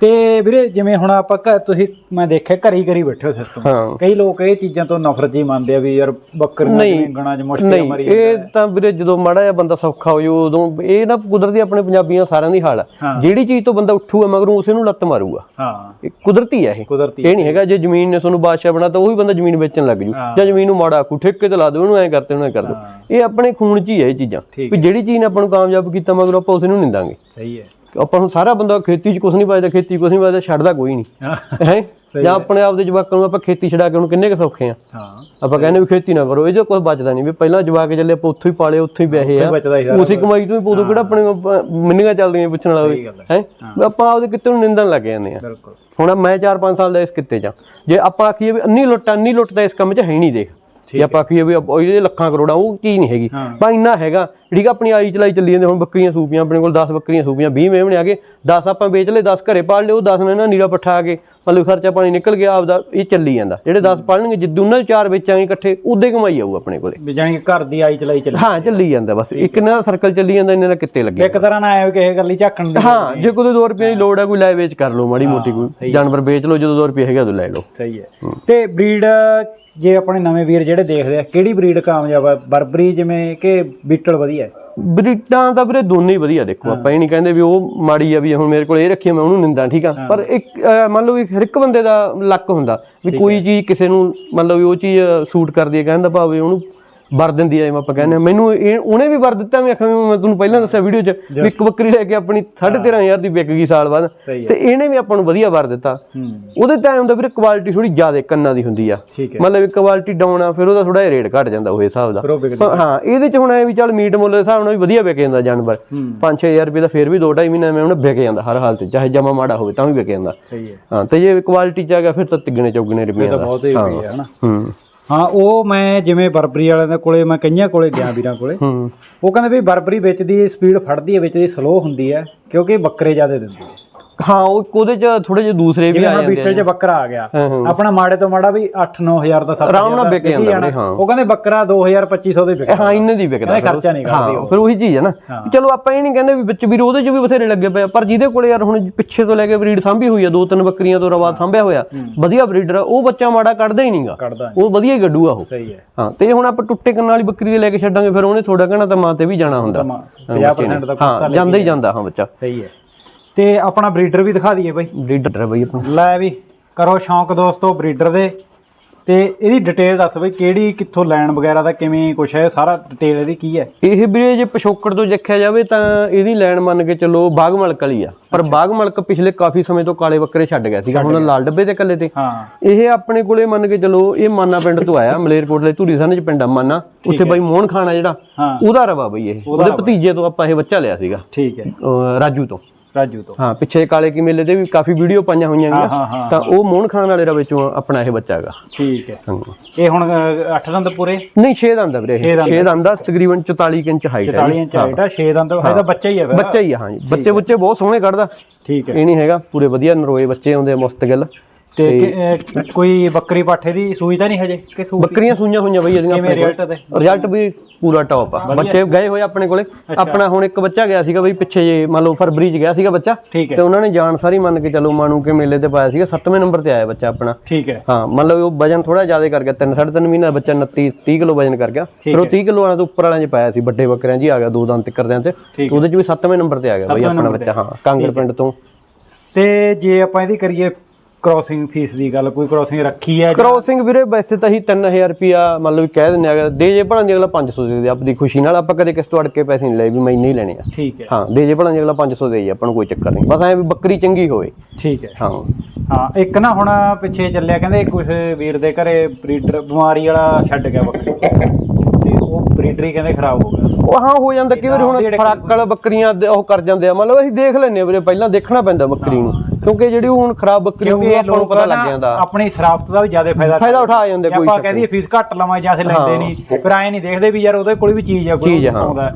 ਤੇ ਵੀਰੇ ਜਿਵੇਂ ਹੁਣ ਆਪਾਂ ਘਰ ਤੁਸੀਂ ਮੈਂ ਦੇਖਿਆ ਘਰੀ ਘਰੀ ਬੈਠੇ ਹੋ ਸਿਸਟਮ ਕਈ ਲੋਕ ਇਹ ਚੀਜ਼ਾਂ ਤੋਂ ਨਫ਼ਰਤ ਜੀ ਮੰਨਦੇ ਆ ਵੀ ਯਾਰ ਬੱਕਰੀਆਂ ਜਿਵੇਂ ਗਣਾ ਚ ਮੁਸ਼ਕਿਲ ਮਰੀ ਇਹ ਤਾਂ ਵੀਰੇ ਜਦੋਂ ਮਾੜਾ ਜਿਹਾ ਬੰਦਾ ਸੌਖਾ ਹੋ ਜਾਊ ਉਦੋਂ ਇਹ ਨਾ ਕੁਦਰਤੀ ਆਪਣੇ ਪੰਜਾਬੀਆਂ ਸਾਰਿਆਂ ਦੀ ਹਾਲ ਆ। ਜਿਹੜੀ ਚੀਜ਼ ਤੋਂ ਬੰਦਾ ਉੱਠੂਗਾ ਮਗਰੋਂ ਉਸੇ ਨੂੰ ਲੱਤ ਮਾਰੂਗਾ। ਹਾਂ। ਇਹ ਕੁਦਰਤੀ ਆ ਇਹ। ਕੁਦਰਤੀ ਇਹ ਨਹੀਂ ਹੈਗਾ ਜੇ ਜ਼ਮੀਨ ਨੇ ਤੁਹਾਨੂੰ ਬਾਦਸ਼ਾਹ ਬਣਾ ਤਾਂ ਉਹੀ ਬੰਦਾ ਜ਼ਮੀਨ ਵੇਚਣ ਲੱਗ ਜੂ। ਜਾਂ ਜ਼ਮੀਨ ਨੂੰ ਮਾੜਾ ਆਖੂ ਠੇਕੇ ਤੇ ਲਾ ਦਿਓ ਉਹਨੂੰ ਐਂ ਕਰਤੇ ਉਹਨੂੰ ਐਂ ਕਰ ਦਿਓ ਇਹ ਆਪਣੇ ਖੂਨ 'ਚ ਹੀ ਹੈ ਇਹ ਚੀਜ਼ਾਂ। ਵੀ ਜਿਹੜੀ ਚੀਜ਼ ਨੇ ਆਪਾਂ ਨੂੰ ਕਾਮਯਾਬ ਕੀਤਾ ਮਗਰੋਂ ਆਪਾਂ ਉਸੇ ਨੂੰ ਨਿੰਦਾਂਗੇ। ਸਹੀ ਹੈ। ਆਪਾਂ ਨੂੰ ਸਾਰਾ ਬੰਦਾ ਖੇਤੀ 'ਚ ਕੁਝ ਨਹੀਂ ਪਾਇਦਾ ਖੇਤੀ ਕੁਝ ਨਹੀਂ ਪਾਇਦਾ ਛੱਡਦਾ ਕੋਈ ਨਹੀਂ। ਹਾਂ ਜਾਂ ਆਪਣੇ ਆਪ ਦੇ ਜਵਾਕਾਂ ਨੂੰ ਆਪਾਂ ਖੇਤੀ ਛਡਾ ਕੇ ਉਹਨੂੰ ਕਿੰਨੇ ਕੁ ਸੌਖੇ ਆ? ਹਾਂ ਆਪਾਂ ਕਹਿੰਦੇ ਵੀ ਖੇਤੀ ਨਾ ਕਰੋ ਇਹ ਜੋ ਕੁਝ ਬਚਦਾ ਨਹੀਂ ਵੀ ਪਹਿਲਾਂ ਜਵਾਕ ਚੱਲੇ ਆਪਾਂ ਉੱਥੋਂ ਹੀ ਪਾਲੇ ਉੱਥੋਂ ਹੀ ਵਿਆਹੇ ਆ। ਉਸੇ ਕਮਾਈ ਤੋਂ ਹੀ ਪੋਦੋ ਕਿਹੜਾ ਆਪਣੇ ਮਿੰਨੀਆਂ ਚੱਲਦੀਆਂ ਪੁੱਛਣ ਵਾਲਾ ਹੋਵੇ ਹੈ। ਹੈ? ਆਪਾਂ ਆਪਦੇ ਕਿਤੇ ਨੂੰ ਨਿੰਦਣ ਲੱਗ ਜਾਂਦੇ ਆ। ਬਿਲਕੁਲ। ਹੁਣ ਮੈਂ 4-5 ਸਾਲ ਦਾ ਇਸ ਕਿੱਤੇ 'ਚ। ਜੇ ਆਪਾਂ ਆਖੀਏ ਵੀ ਅੰਨੀ ਲੁੱਟ ਅੰਨੀ ਲੁੱਟ ਤਾਂ ਇਸ ਕੰਮ 'ਚ ਹੈ ਹੀ ਨਹੀਂ ਦੇਖ। ਜੇ ਆਪਾਂ ਆਖੀਏ ਵੀ ਉਹ ਇਹਦੇ ਲੱਖਾਂ ਕਰੋੜਾਂ ਉਹ ਚੀਜ਼ ਨਹੀਂ ਹੈਗੀ। ਬਾ ਇੰਨਾ ਹੈਗਾ। ਜਿਹੜੀ ਕਿ ਆਪਣੀ ਆਈ ਚਲਾਈ ਚੱਲੀ ਜਾਂਦੇ ਹੁਣ ਬੱਕਰੀਆਂ ਸੂਪੀਆਂ ਆਪਣੇ ਕੋਲ 10 ਬੱਕਰੀਆਂ ਸੂਪੀਆਂ 20 ਮੇਮਣੇ ਆ ਗਏ 10 ਆਪਾਂ ਵੇਚ ਲਏ 10 ਘਰੇ ਪਾਲ ਲਏ ਉਹ 10 ਨੇ ਨਾ ਨੀਰਾ ਪੱਠਾ ਆ ਕੇ ਮਤਲਬ ਖਰਚਾ ਪਾਣੀ ਨਿਕਲ ਗਿਆ ਆਪਦਾ ਇਹ ਚੱਲੀ ਜਾਂਦਾ। ਜਿਹੜੇ 10 ਪਾਲਣਗੇ ਜਿੱਦ ਉਹਨਾਂ ਦੇ ਚਾਰ ਵੇਚਾਂਗੇ ਇਕੱਠੇ ਉਦੇ ਕਮਾਈ ਆਊ ਆਪਣੇ ਕੋਲੇ। ਜਾਨੀ ਘਰ ਦੀ ਆਈ ਚਲਾਈ ਚੱਲੀ ਹਾਂ ਚੱਲੀ ਜਾਂਦਾ ਬਸ। ਇੱਕ ਨਾ ਸਰਕਲ ਚੱਲੀ ਜਾਂਦਾ ਇੰਨੇ ਦਾ ਕਿੱਤੇ ਲੱਗੇ ਇੱਕ ਤਰ੍ਹਾਂ ਨਾਲ ਆਇਆ ਕਿਸੇ ਗੱਲ ਝਾਕਣ ਦੀ ਹਾਂ ਜੇ ਕੋਈ 2 ਰੁਪਏ ਦੀ ਲੋੜ ਹੈ ਕੋਈ ਲੈ ਵੇਚ ਕਰ ਲਓ ਮਾੜੀ ਮੋਟੀ ਕੋਈ। ਜਾਨਵਰ ਵੇਚ ਲਓ ਜਦੋਂ 2 ਰੁਪਏ ਹੈਗਾ ਉਦੋਂ ਲੈ ਲਓ। ਸਹੀ ਹੈ। ਤੇ ਬਰੀਡ ਜੇ ਆਪਣੇ ਨਵੇਂ ਵੀਰ ਜਿਹੜੇ ਦੇਖਦੇ ਆ ਕਿਹੜੀ ਬਰੀਡ ਕਾਮਯਾਬ ਆ? ਬਰਬਰੀ ਜਿਵੇਂ ਕਿ ਬੀਟਲ ਵਧੀਆ ਹੈ? ਬਰੀਡਾਂ ਤਾਂ ਵੀਰੇ ਦੋਨੇ ਹੀ ਵਧੀਆ ਦੇਖੋ ਆਪਾਂ ਇਹ ਨਹੀਂ ਕਹਿੰਦੇ ਵੀ ਉਹ ਮਾੜੀ ਆ ਵੀ ਹੁਣ ਮੇਰੇ ਕੋਲ ਇਹ ਰੱਖੀ ਆ, ਮੈਂ ਉਹਨੂੰ ਨਿੰਦਾ ਠੀਕ ਆ? ਪਰ ਇੱਕ ਅਹ, ਮੰਨ ਲਓ ਵੀ ਹਰ ਇੱਕ ਬੰਦੇ ਦਾ ਲੱਕ ਹੁੰਦਾ ਵੀ ਕੋਈ ਚੀਜ਼ ਕਿਸੇ ਨੂੰ ਮੰਨ ਲਓ ਵੀ ਉਹ ਚੀਜ਼ ਸੂਟ ਕਰਦੀ ਹੈ ਕਹਿਣ ਦਾ ਭਾਵ ਉਹਨੂੰ ਵਰ ਦਿੰਦੀ ਆ ਜਿਵੇਂ ਆਪਾਂ ਕਹਿੰਦੇ ਆ ਮੈਨੂੰ ਇਹ ਉਹਨੇ ਵੀ ਵਰ ਦਿੱਤਾ ਮੈਂ ਆਖਾਂ ਵੀ ਮੈਂ ਤੁਹਾਨੂੰ ਪਹਿਲਾਂ ਦੱਸਿਆ ਵੀਡੀਓ 'ਚ ਵੀ ਇੱਕ ਬੱਕਰੀ ਲੈ ਕੇ ਆਪਣੀ 13500 ਦੀ ਵਿਕ ਗਈ ਸਾਲ ਬਾਅਦ। ਸਹੀ ਤੇ ਇਹਨੇ ਵੀ ਆਪਾਂ ਨੂੰ ਵਧੀਆ ਵਰ ਦਿੱਤਾ। ਹੂੰ। ਉਹਦੇ ਟਾਈਮ ਦਾ ਵੀਰੇ ਕੁਆਲਿਟੀ ਥੋੜੀ ਜ਼ਿਆਦਾ ਕੰਨਾਂ ਦੀ ਹੁੰਦੀ ਆ। ਠੀਕ ਹੈ। ਮਤਲਬ ਇੱਕ ਕੁਆਲਿਟੀ ਡਾਊਨ ਆ ਫਿਰ ਉਹਦਾ ਥੋੜਾ ਜਿਹਾ ਰੇਟ ਘਟ ਜਾਂਦਾ ਉਹ ਹਿਸਾਬ ਦਾ। ਪਰ ਹਾਂ। ਇਹਦੇ ਚ ਹੁਣ ਐ ਵੀ ਚੱਲ ਮੀਟ ਮੁੱਲ ਦੇ ਹਿਸਾਬ ਨਾਲ ਵੀ ਵਧੀਆ ਵਿਕ ਜਾਂਦਾ ਜਾਨਵਰ। ਹੂੰ। 5-6000 ਰੁਪਏ ਦਾ ਫਿਰ ਵੀ 2.5 ਮਹੀਨੇ ਮੈਂ ਉਹਨੂੰ ਵਿਕ ਜਾਂਦਾ ਹਰ ਹਾਲਤ ਚ ਚਾਹੇ ਜਮਾ ਮਾੜਾ ਹੋਵੇ ਤਾਂ ਵੀ ਵਿਕ ਜਾਂਦਾ। ਸਹੀ ਹੈ। ਹਾਂ ਤੇ ਜੇ ਕੁਆਲਿਟੀ ਚ ਆ ਗਿਆ ਫਿਰ ਤਾਂ ਤਿੱਗਣੇ ਚੌਗਣੇ ਰੁਪਏ ਦਾ। ਬਹੁਤ ਹੀ ਹੋਈ ਹੈ ਹਨਾ। ਹੂੰ। ਹਾਂ ਉਹ ਮੈਂ ਜਿਵੇਂ ਬਰਬਰੀ ਵਾਲਿਆਂ ਦੇ ਕੋਲੇ ਮੈਂ ਕਈਆਂ ਕੋਲੇ ਗਿਆ ਵੀਰਾਂ ਕੋਲੇ। ਹੂੰ। ਉਹ ਕਹਿੰਦੇ ਵੀ ਬਰਬਰੀ ਵਿੱਚ ਦੀ ਸਪੀਡ ਫੜਦੀ ਹੈ ਵਿੱਚ ਦੀ ਸਲੋ ਹੁੰਦੀ ਹੈ ਕਿਉਂਕਿ ਬੱਕਰੇ ਜ਼ਿਆਦਾ ਦਿੰਦੀ ਹੈ। ਹਾਂ ਉਹ ਉਹਦੇ ਚ ਥੋੜੇ ਜਿਹੇ ਦੂਸਰੇ ਵੀ ਜਿਵੇਂ ਆ ਜਾਂਦੇ ਬੀਟਲ 'ਚ ਬੱਕਰਾ ਆ ਗਿਆ। ਆਪਣਾ ਮਾੜੇ ਤੋਂ ਮਾੜਾ ਵੀ 8-9000 ਦਾ ਸੱਤ ਆਰਾਮ ਨਾਲ ਵਿਕ ਜਾਂਦਾ ਹਾਂ। ਉਹ ਕਹਿੰਦੇ ਬੱਕਰਾ 2000-2500 ਦੇ ਵਿਕ ਹਾਂ ਇੰਨੇ ਦੀ ਵਿਕਦਾ ਇਹਦਾ ਖਰਚਾ ਨਹੀਂ ਕਰਦੀ ਹਾਂ ਫਿਰ ਉਹੀ ਚੀਜ਼ ਹੈ ਨਾ। ਚਲੋ ਆਪਾਂ ਇਹ ਨਹੀਂ ਕਹਿੰਦੇ ਵੀ ਵਿੱਚ ਵੀਰ ਉਹਦੇ ਚ ਵੀ ਬਥੇਰੇ ਲੱਗੇ ਪਏ ਪਰ ਜਿਹਦੇ ਕੋਲੇ ਯਾਰ ਹੁਣ ਪਿੱਛੇ ਤੋਂ ਲੈ ਕੇ ਬਰੀਡ ਸਾਂਭੀ ਹੋਈ ਆ ਦੋ ਤਿੰਨ ਬੱਕਰੀਆਂ ਤੋਂ ਰਵਾਦ ਸਾਂਭਿਆ ਹੋਇਆ ਵਧੀਆ ਬਰੀਡਰ ਉਹ ਬੱਚਾ ਮਾੜਾ ਕੱਢਦਾ ਹੀ ਨਹੀਂਗਾ। ਉਹ ਵਧੀਆ ਹੀ ਗੱਡੂ ਆ ਉਹ। ਸਹੀ ਹੈ। ਹਾਂ ਤੇ ਹੁਣ ਆਪਾਂ ਟੁੱਟੇ ਕੰਨ ਵਾਲੀ ਬੱਕਰੀ ਦੇ ਲੈ ਕੇ ਛੱਡਾਂਗੇ ਫਿਰ ਉਹਨੇ ਥੋੜਾ ਕਹਿਣਾ ਤਾਂ ਮਾਂ ਤੇ ਵੀ ਜਾਣਾ ਹੁੰਦਾ। 50% ਦਾ ਜਾਂਦਾ ਹੀ ਜਾਂਦਾ ਹਾਂ ਬੱਚਾ। ਸਹੀ ਹੈ। ਤੇ ਆਪਣਾ ਬਰੀਡਰ ਵੀ ਦਿਖਾ ਦਈਏ ਬਾਈ। ਬਰੀਡਰ ਬਈ ਆਪਣਾ। ਲੈ ਵੀ ਕਰੋ ਸ਼ੌਂਕ ਦੋਸਤੋ ਬਰੀਡਰ ਦੇ। ਤੇ ਇਹਦੀ ਡਿਟੇਲ ਦੱਸ ਬਈ ਕਿਹੜੀ ਕਿੱਥੋਂ ਲੈਣ ਵਗੈਰਾ ਦਾ ਕਿਵੇਂ ਕੁਛ ਹੈ ਸਾਰਾ ਡਿਟੇਲ ਇਹਦੀ ਕੀ ਹੈ? ਇਹ ਵੀਰੇ ਜੇ ਪਿਛੋਕੜ ਤੋਂ ਦੇਖਿਆ ਜਾਵੇ ਤਾਂ ਇਹਦੀ ਲੈਣ ਮੰਨ ਕੇ ਚੱਲੋ ਬਾਗ ਮਲਕ ਵਾਲੀ ਆ। ਪਰ ਬਾਗ ਮਲਕ ਪਿਛਲੇ ਕਾਫੀ ਸਮੇਂ ਤੋਂ ਕਾਲੇ ਬੱਕਰੇ ਛੱਡ ਗਿਆ ਸੀਗਾ ਹੁਣ ਲਾਲ ਡੱਬੇ ਤੇ ਇਕੱਲੇ ਤੇ। ਹਾਂ। ਇਹ ਆਪਣੇ ਕੋਲੇ ਮੰਨ ਕੇ ਚਲੋ ਇਹ ਮਾਨਾ ਪਿੰਡ ਤੋਂ ਆਇਆ ਮਲੇਰਕੋਟਲੇ ਧੂਰੀ ਸਾਨੇ ਚ ਪਿੰਡ ਆ ਮਾਨਾ। ਉੱਥੇ ਬਾਈ ਮੋਹਨ ਖਾਨ ਆ ਜਿਹੜਾ ਉਹਦਾ ਰਵਾ ਬਈ ਇਹ। ਉਹਦੇ ਭਤੀਜੇ ਤੋਂ ਆਪਾਂ ਇਹ ਬੱਚਾ ਲਿਆ ਸੀਗਾ। ਠੀਕ ਹੈ। ਰਾਜੂ ਤੋਂ। ਰਾਜੂ ਤੋਂ। ਹਾਂ ਪਿੱਛੇ ਕਾਲੇ ਕੀ ਮੇਲੇ ਤੇ ਵੀ ਕਾਫੀ ਵੀਡੀਓ ਪਾਈਆਂ ਹੋਈਆਂ ਹਾਂ ਤਾਂ ਉਹ ਮੋਹਨ ਖਾਨ ਵਾਲੇ ਰਵੇ ਚੋਂ ਆਪਣਾ ਇਹ ਬੱਚਾ ਹੈਗਾ ਠੀਕ ਹੈ। ਇਹ ਹੁਣ 8 ਦੰਦ ਪੂਰੇ? ਨਹੀਂ 6 ਦੰਦ ਆ ਵੀਰੇ ਛੇ ਦੰਦ। 6 ਦੰਦ ਆ ਤਕਰੀਬਨ 44 ਕੁ ਇੰਚ ਹਾਈਟ ਹੈ 40 ਇੰਚ ਹਾਈਟ ਆ 6 ਦੰਦ ਇਹਦਾ ਬੱਚਾ ਹੀ ਹੈ ਫਿਰ। ਬੱਚਾ ਹੀ ਆ ਹਾਂ ਜੀ। ਬੱਚੇ ਬੁੱਚੇ ਬਹੁਤ ਸੋਹਣੇ ਕੱਢਦਾ। ਠੀਕ ਹੈ। ਇਹ ਨਹੀਂ ਹੈਗਾ ਪੂਰੇ ਵਧੀਆ ਨਰੋਏ ਬੱਚੇ ਆਉਂਦੇ ਆ ਮੁਸਤਕਿਲ ਤੇ ਕਿ- ਅਹ ਕੋਈ ਬੱਕਰੀ ਪਾਠੇ ਦੀ ਸੂਈ ਤਾਂ ਨਹੀਂ ਹਜੇ? ਕਿ ਸੂਈ? ਬੱਕਰੀਆਂ ਸੂਈਆਂ ਹੋਈਆਂ ਬਈ ਇਹਦੀਆਂ ਕਿਵੇਂ ਰਿਜ਼ਲਟ ਤੇ? ਰਿਜ਼ਲਟ ਵੀ ਪੂਰਾ ਟੌਪ ਆ। ਬੱਚੇ ਗਏ ਹੋਏ ਆਪਣੇ ਕੋਲੇ। ਆਪਣਾ ਹੁਣ ਇੱਕ ਬੱਚਾ ਗਿਆ ਸੀਗਾ ਬਈ ਪਿੱਛੇ ਜੇ ਮੰਨ ਲਓ ਫਰਵਰੀ ਚ ਗਿਆ ਸੀਗਾ ਬੱਚਾ। ਠੀਕ ਹੈ। ਤੇ ਉਹਨਾਂ ਨੇ ਜਾਨ ਸਾਰੀ ਮੰਨ ਕੇ ਚੱਲੋ ਮਾਣੂ ਕੇ ਮੇਲੇ ਤੇ ਪਾਇਆ ਸੀਗਾ। 7ਵੇਂ ਨੰਬਰ ਤੇ ਆਇਆ ਬੱਚਾ ਆਪਣਾ। ਠੀਕ ਹੈ। ਹਾਂ ਮੰਨ ਲਓ ਉਹ ਵਜਨ ਥੋੜਾ ਜ਼ਿਆਦਾ ਕਰ ਗਿਆ। 3 3.5 ਮਹੀਨਾ ਬੱਚਾ 29 30 ਕਿਲੋ ਵਜਨ ਕਰ ਗਿਆ। ਫਿਰ ਉਹ 30 ਕਿਲੋ ਵਾਲਾ ਤੋਂ ਉੱਪਰ ਵਾਲਿਆਂ 'ਚ ਪਾਇਆ ਸੀ। ਵੱਡੇ ਬੱਕਰਿਆਂ 'ਚ ਹੀ ਆ ਗਿਆ ਦੋ ਦੰਦ ਤੱਕ ਕਰਦਿਆਂ ਤੇ। ਠੀਕ ਉਹਦੇ 'ਚ ਵੀ 7ਵੇਂ ਨੰਬਰ ਤੇ ਆ ਗਿਆ ਬਈ ਆਪਣਾ ਬੱਚਾ। ਹਾਂ ਕਾਂਗੜ ਪਿੰਡ ਤੋਂ। ਤੇ ਜੇ ਆਪਾਂ ਇਹਦੀ ਕਰੀਏ ਕ੍ਰੋਸਿੰਗ ਫੀਸ ਦੀ ਗੱਲ ਕੋਈ ਕ੍ਰੋਸਿੰਗ ਰੱਖੀ ਹੈ ਜਾਂ- ਕ੍ਰੋਸਿੰਗ ਵੀਰੇ ਵੈਸੇ ਤਾਂ ਹੀ 3000 ਰੁਪਿਆ ਮੰਨ ਲਓ ਵੀ ਕਹਿ ਦਿੰਦੇ ਆ ਦੇ ਜੇ ਭਲਾਂ ਜੇ ਅਗਲਾ 500 ਦੇ ਦੇ ਆਪਣੀ ਖੁਸ਼ੀ ਨਾਲ ਆਪਾਂ ਕਦੇ ਕਿਸ ਤੋਂ ਅੜ ਕੇ ਪੈਸੇ ਨਹੀਂ ਲਏ ਵੀ ਮੈਂ ਨਹੀਂ ਲੈਣੇ ਆ। ਠੀਕ ਹੈ। ਹਾਂ ਦੇ ਜੇ ਭਲਾਂ ਜੇ ਅਗਲਾ 500 ਦੇ ਜੇ ਆਪਾਂ ਨੂੰ ਕੋਈ ਚੱਕਰ ਨਹੀਂ। ਬਸ ਐ ਵੀ ਬੱਕਰੀ ਚੰਗੀ ਹੋਵੇ। ਠੀਕ ਹੈ। ਹਾਂ। ਹਾਂ ਇੱਕ ਨਾ ਹੁਣ ਪਿੱਛੇ ਚੱਲਿਆ ਕਹਿੰਦੇ ਕੁਝ ਵੀਰ ਦੇ ਘਰੇ ਬਰੀਡਰ ਬਿਮਾਰੀ ਵਾਲਾ ਛੱਡ ਗਿਆ ਬੱਕਰੀ। ਤੇ ਉਹ ਬਰੀਡਰ ਹੀ ਕਹਿੰਦੇ ਖਰਾਬ ਹੋ ਗਿਆ। ਉਹ ਹਾਂ ਹੋ ਜਾਂਦਾ ਕਈ ਵਾਰੀ ਹੁਣ ਫਰਾਕ ਵਾਲਾ ਬੱਕਰੀਆਂ ਦੇ ਉਹ ਕਰ ਜਾਂਦੇ ਆ। ਮੰਨ ਲਓ ਅਸੀਂ ਦੇਖ ਲੈਨੇ ਵੀਰੇ ਪਹਿਲਾਂ ਦੇਖਣਾ ਪੈਂਦਾ ਬੱਕਰੀ ਨੂੰ। ਕਿਉਂਕਿ ਜਿਹੜੀ ਹੁਣ ਖਰਾਬ ਬੱਕਰੀ ਇਹ ਆਪਾਂ ਨੂੰ ਪਤਾ ਲੱਗ ਜਾਂਦਾ। ਆਪਣੀ ਸ਼ਰਾਫਤ ਦਾ ਵੀ ਜ਼ਿਆਦਾ ਫਾਇਦਾ ਫਾਇਦਾ ਉਠਾ ਜਾਂਦੇ ਕੋਈ ਆਪਾਂ ਕਹਦੇ ਫੀਸ ਘੱਟ ਲਵਾਂ ਜਾਂ ਅਸੀਂ ਲੈਂਦੇ ਨਹੀਂ। ਫਿਰ ਐਂ ਨਹੀਂ ਦੇਖਦੇ ਵੀ ਯਾਰ ਉਹਦੇ ਕੋਲ ਵੀ ਚੀਜ਼ ਆ ਕੋਈ। ਆਉਂਦਾ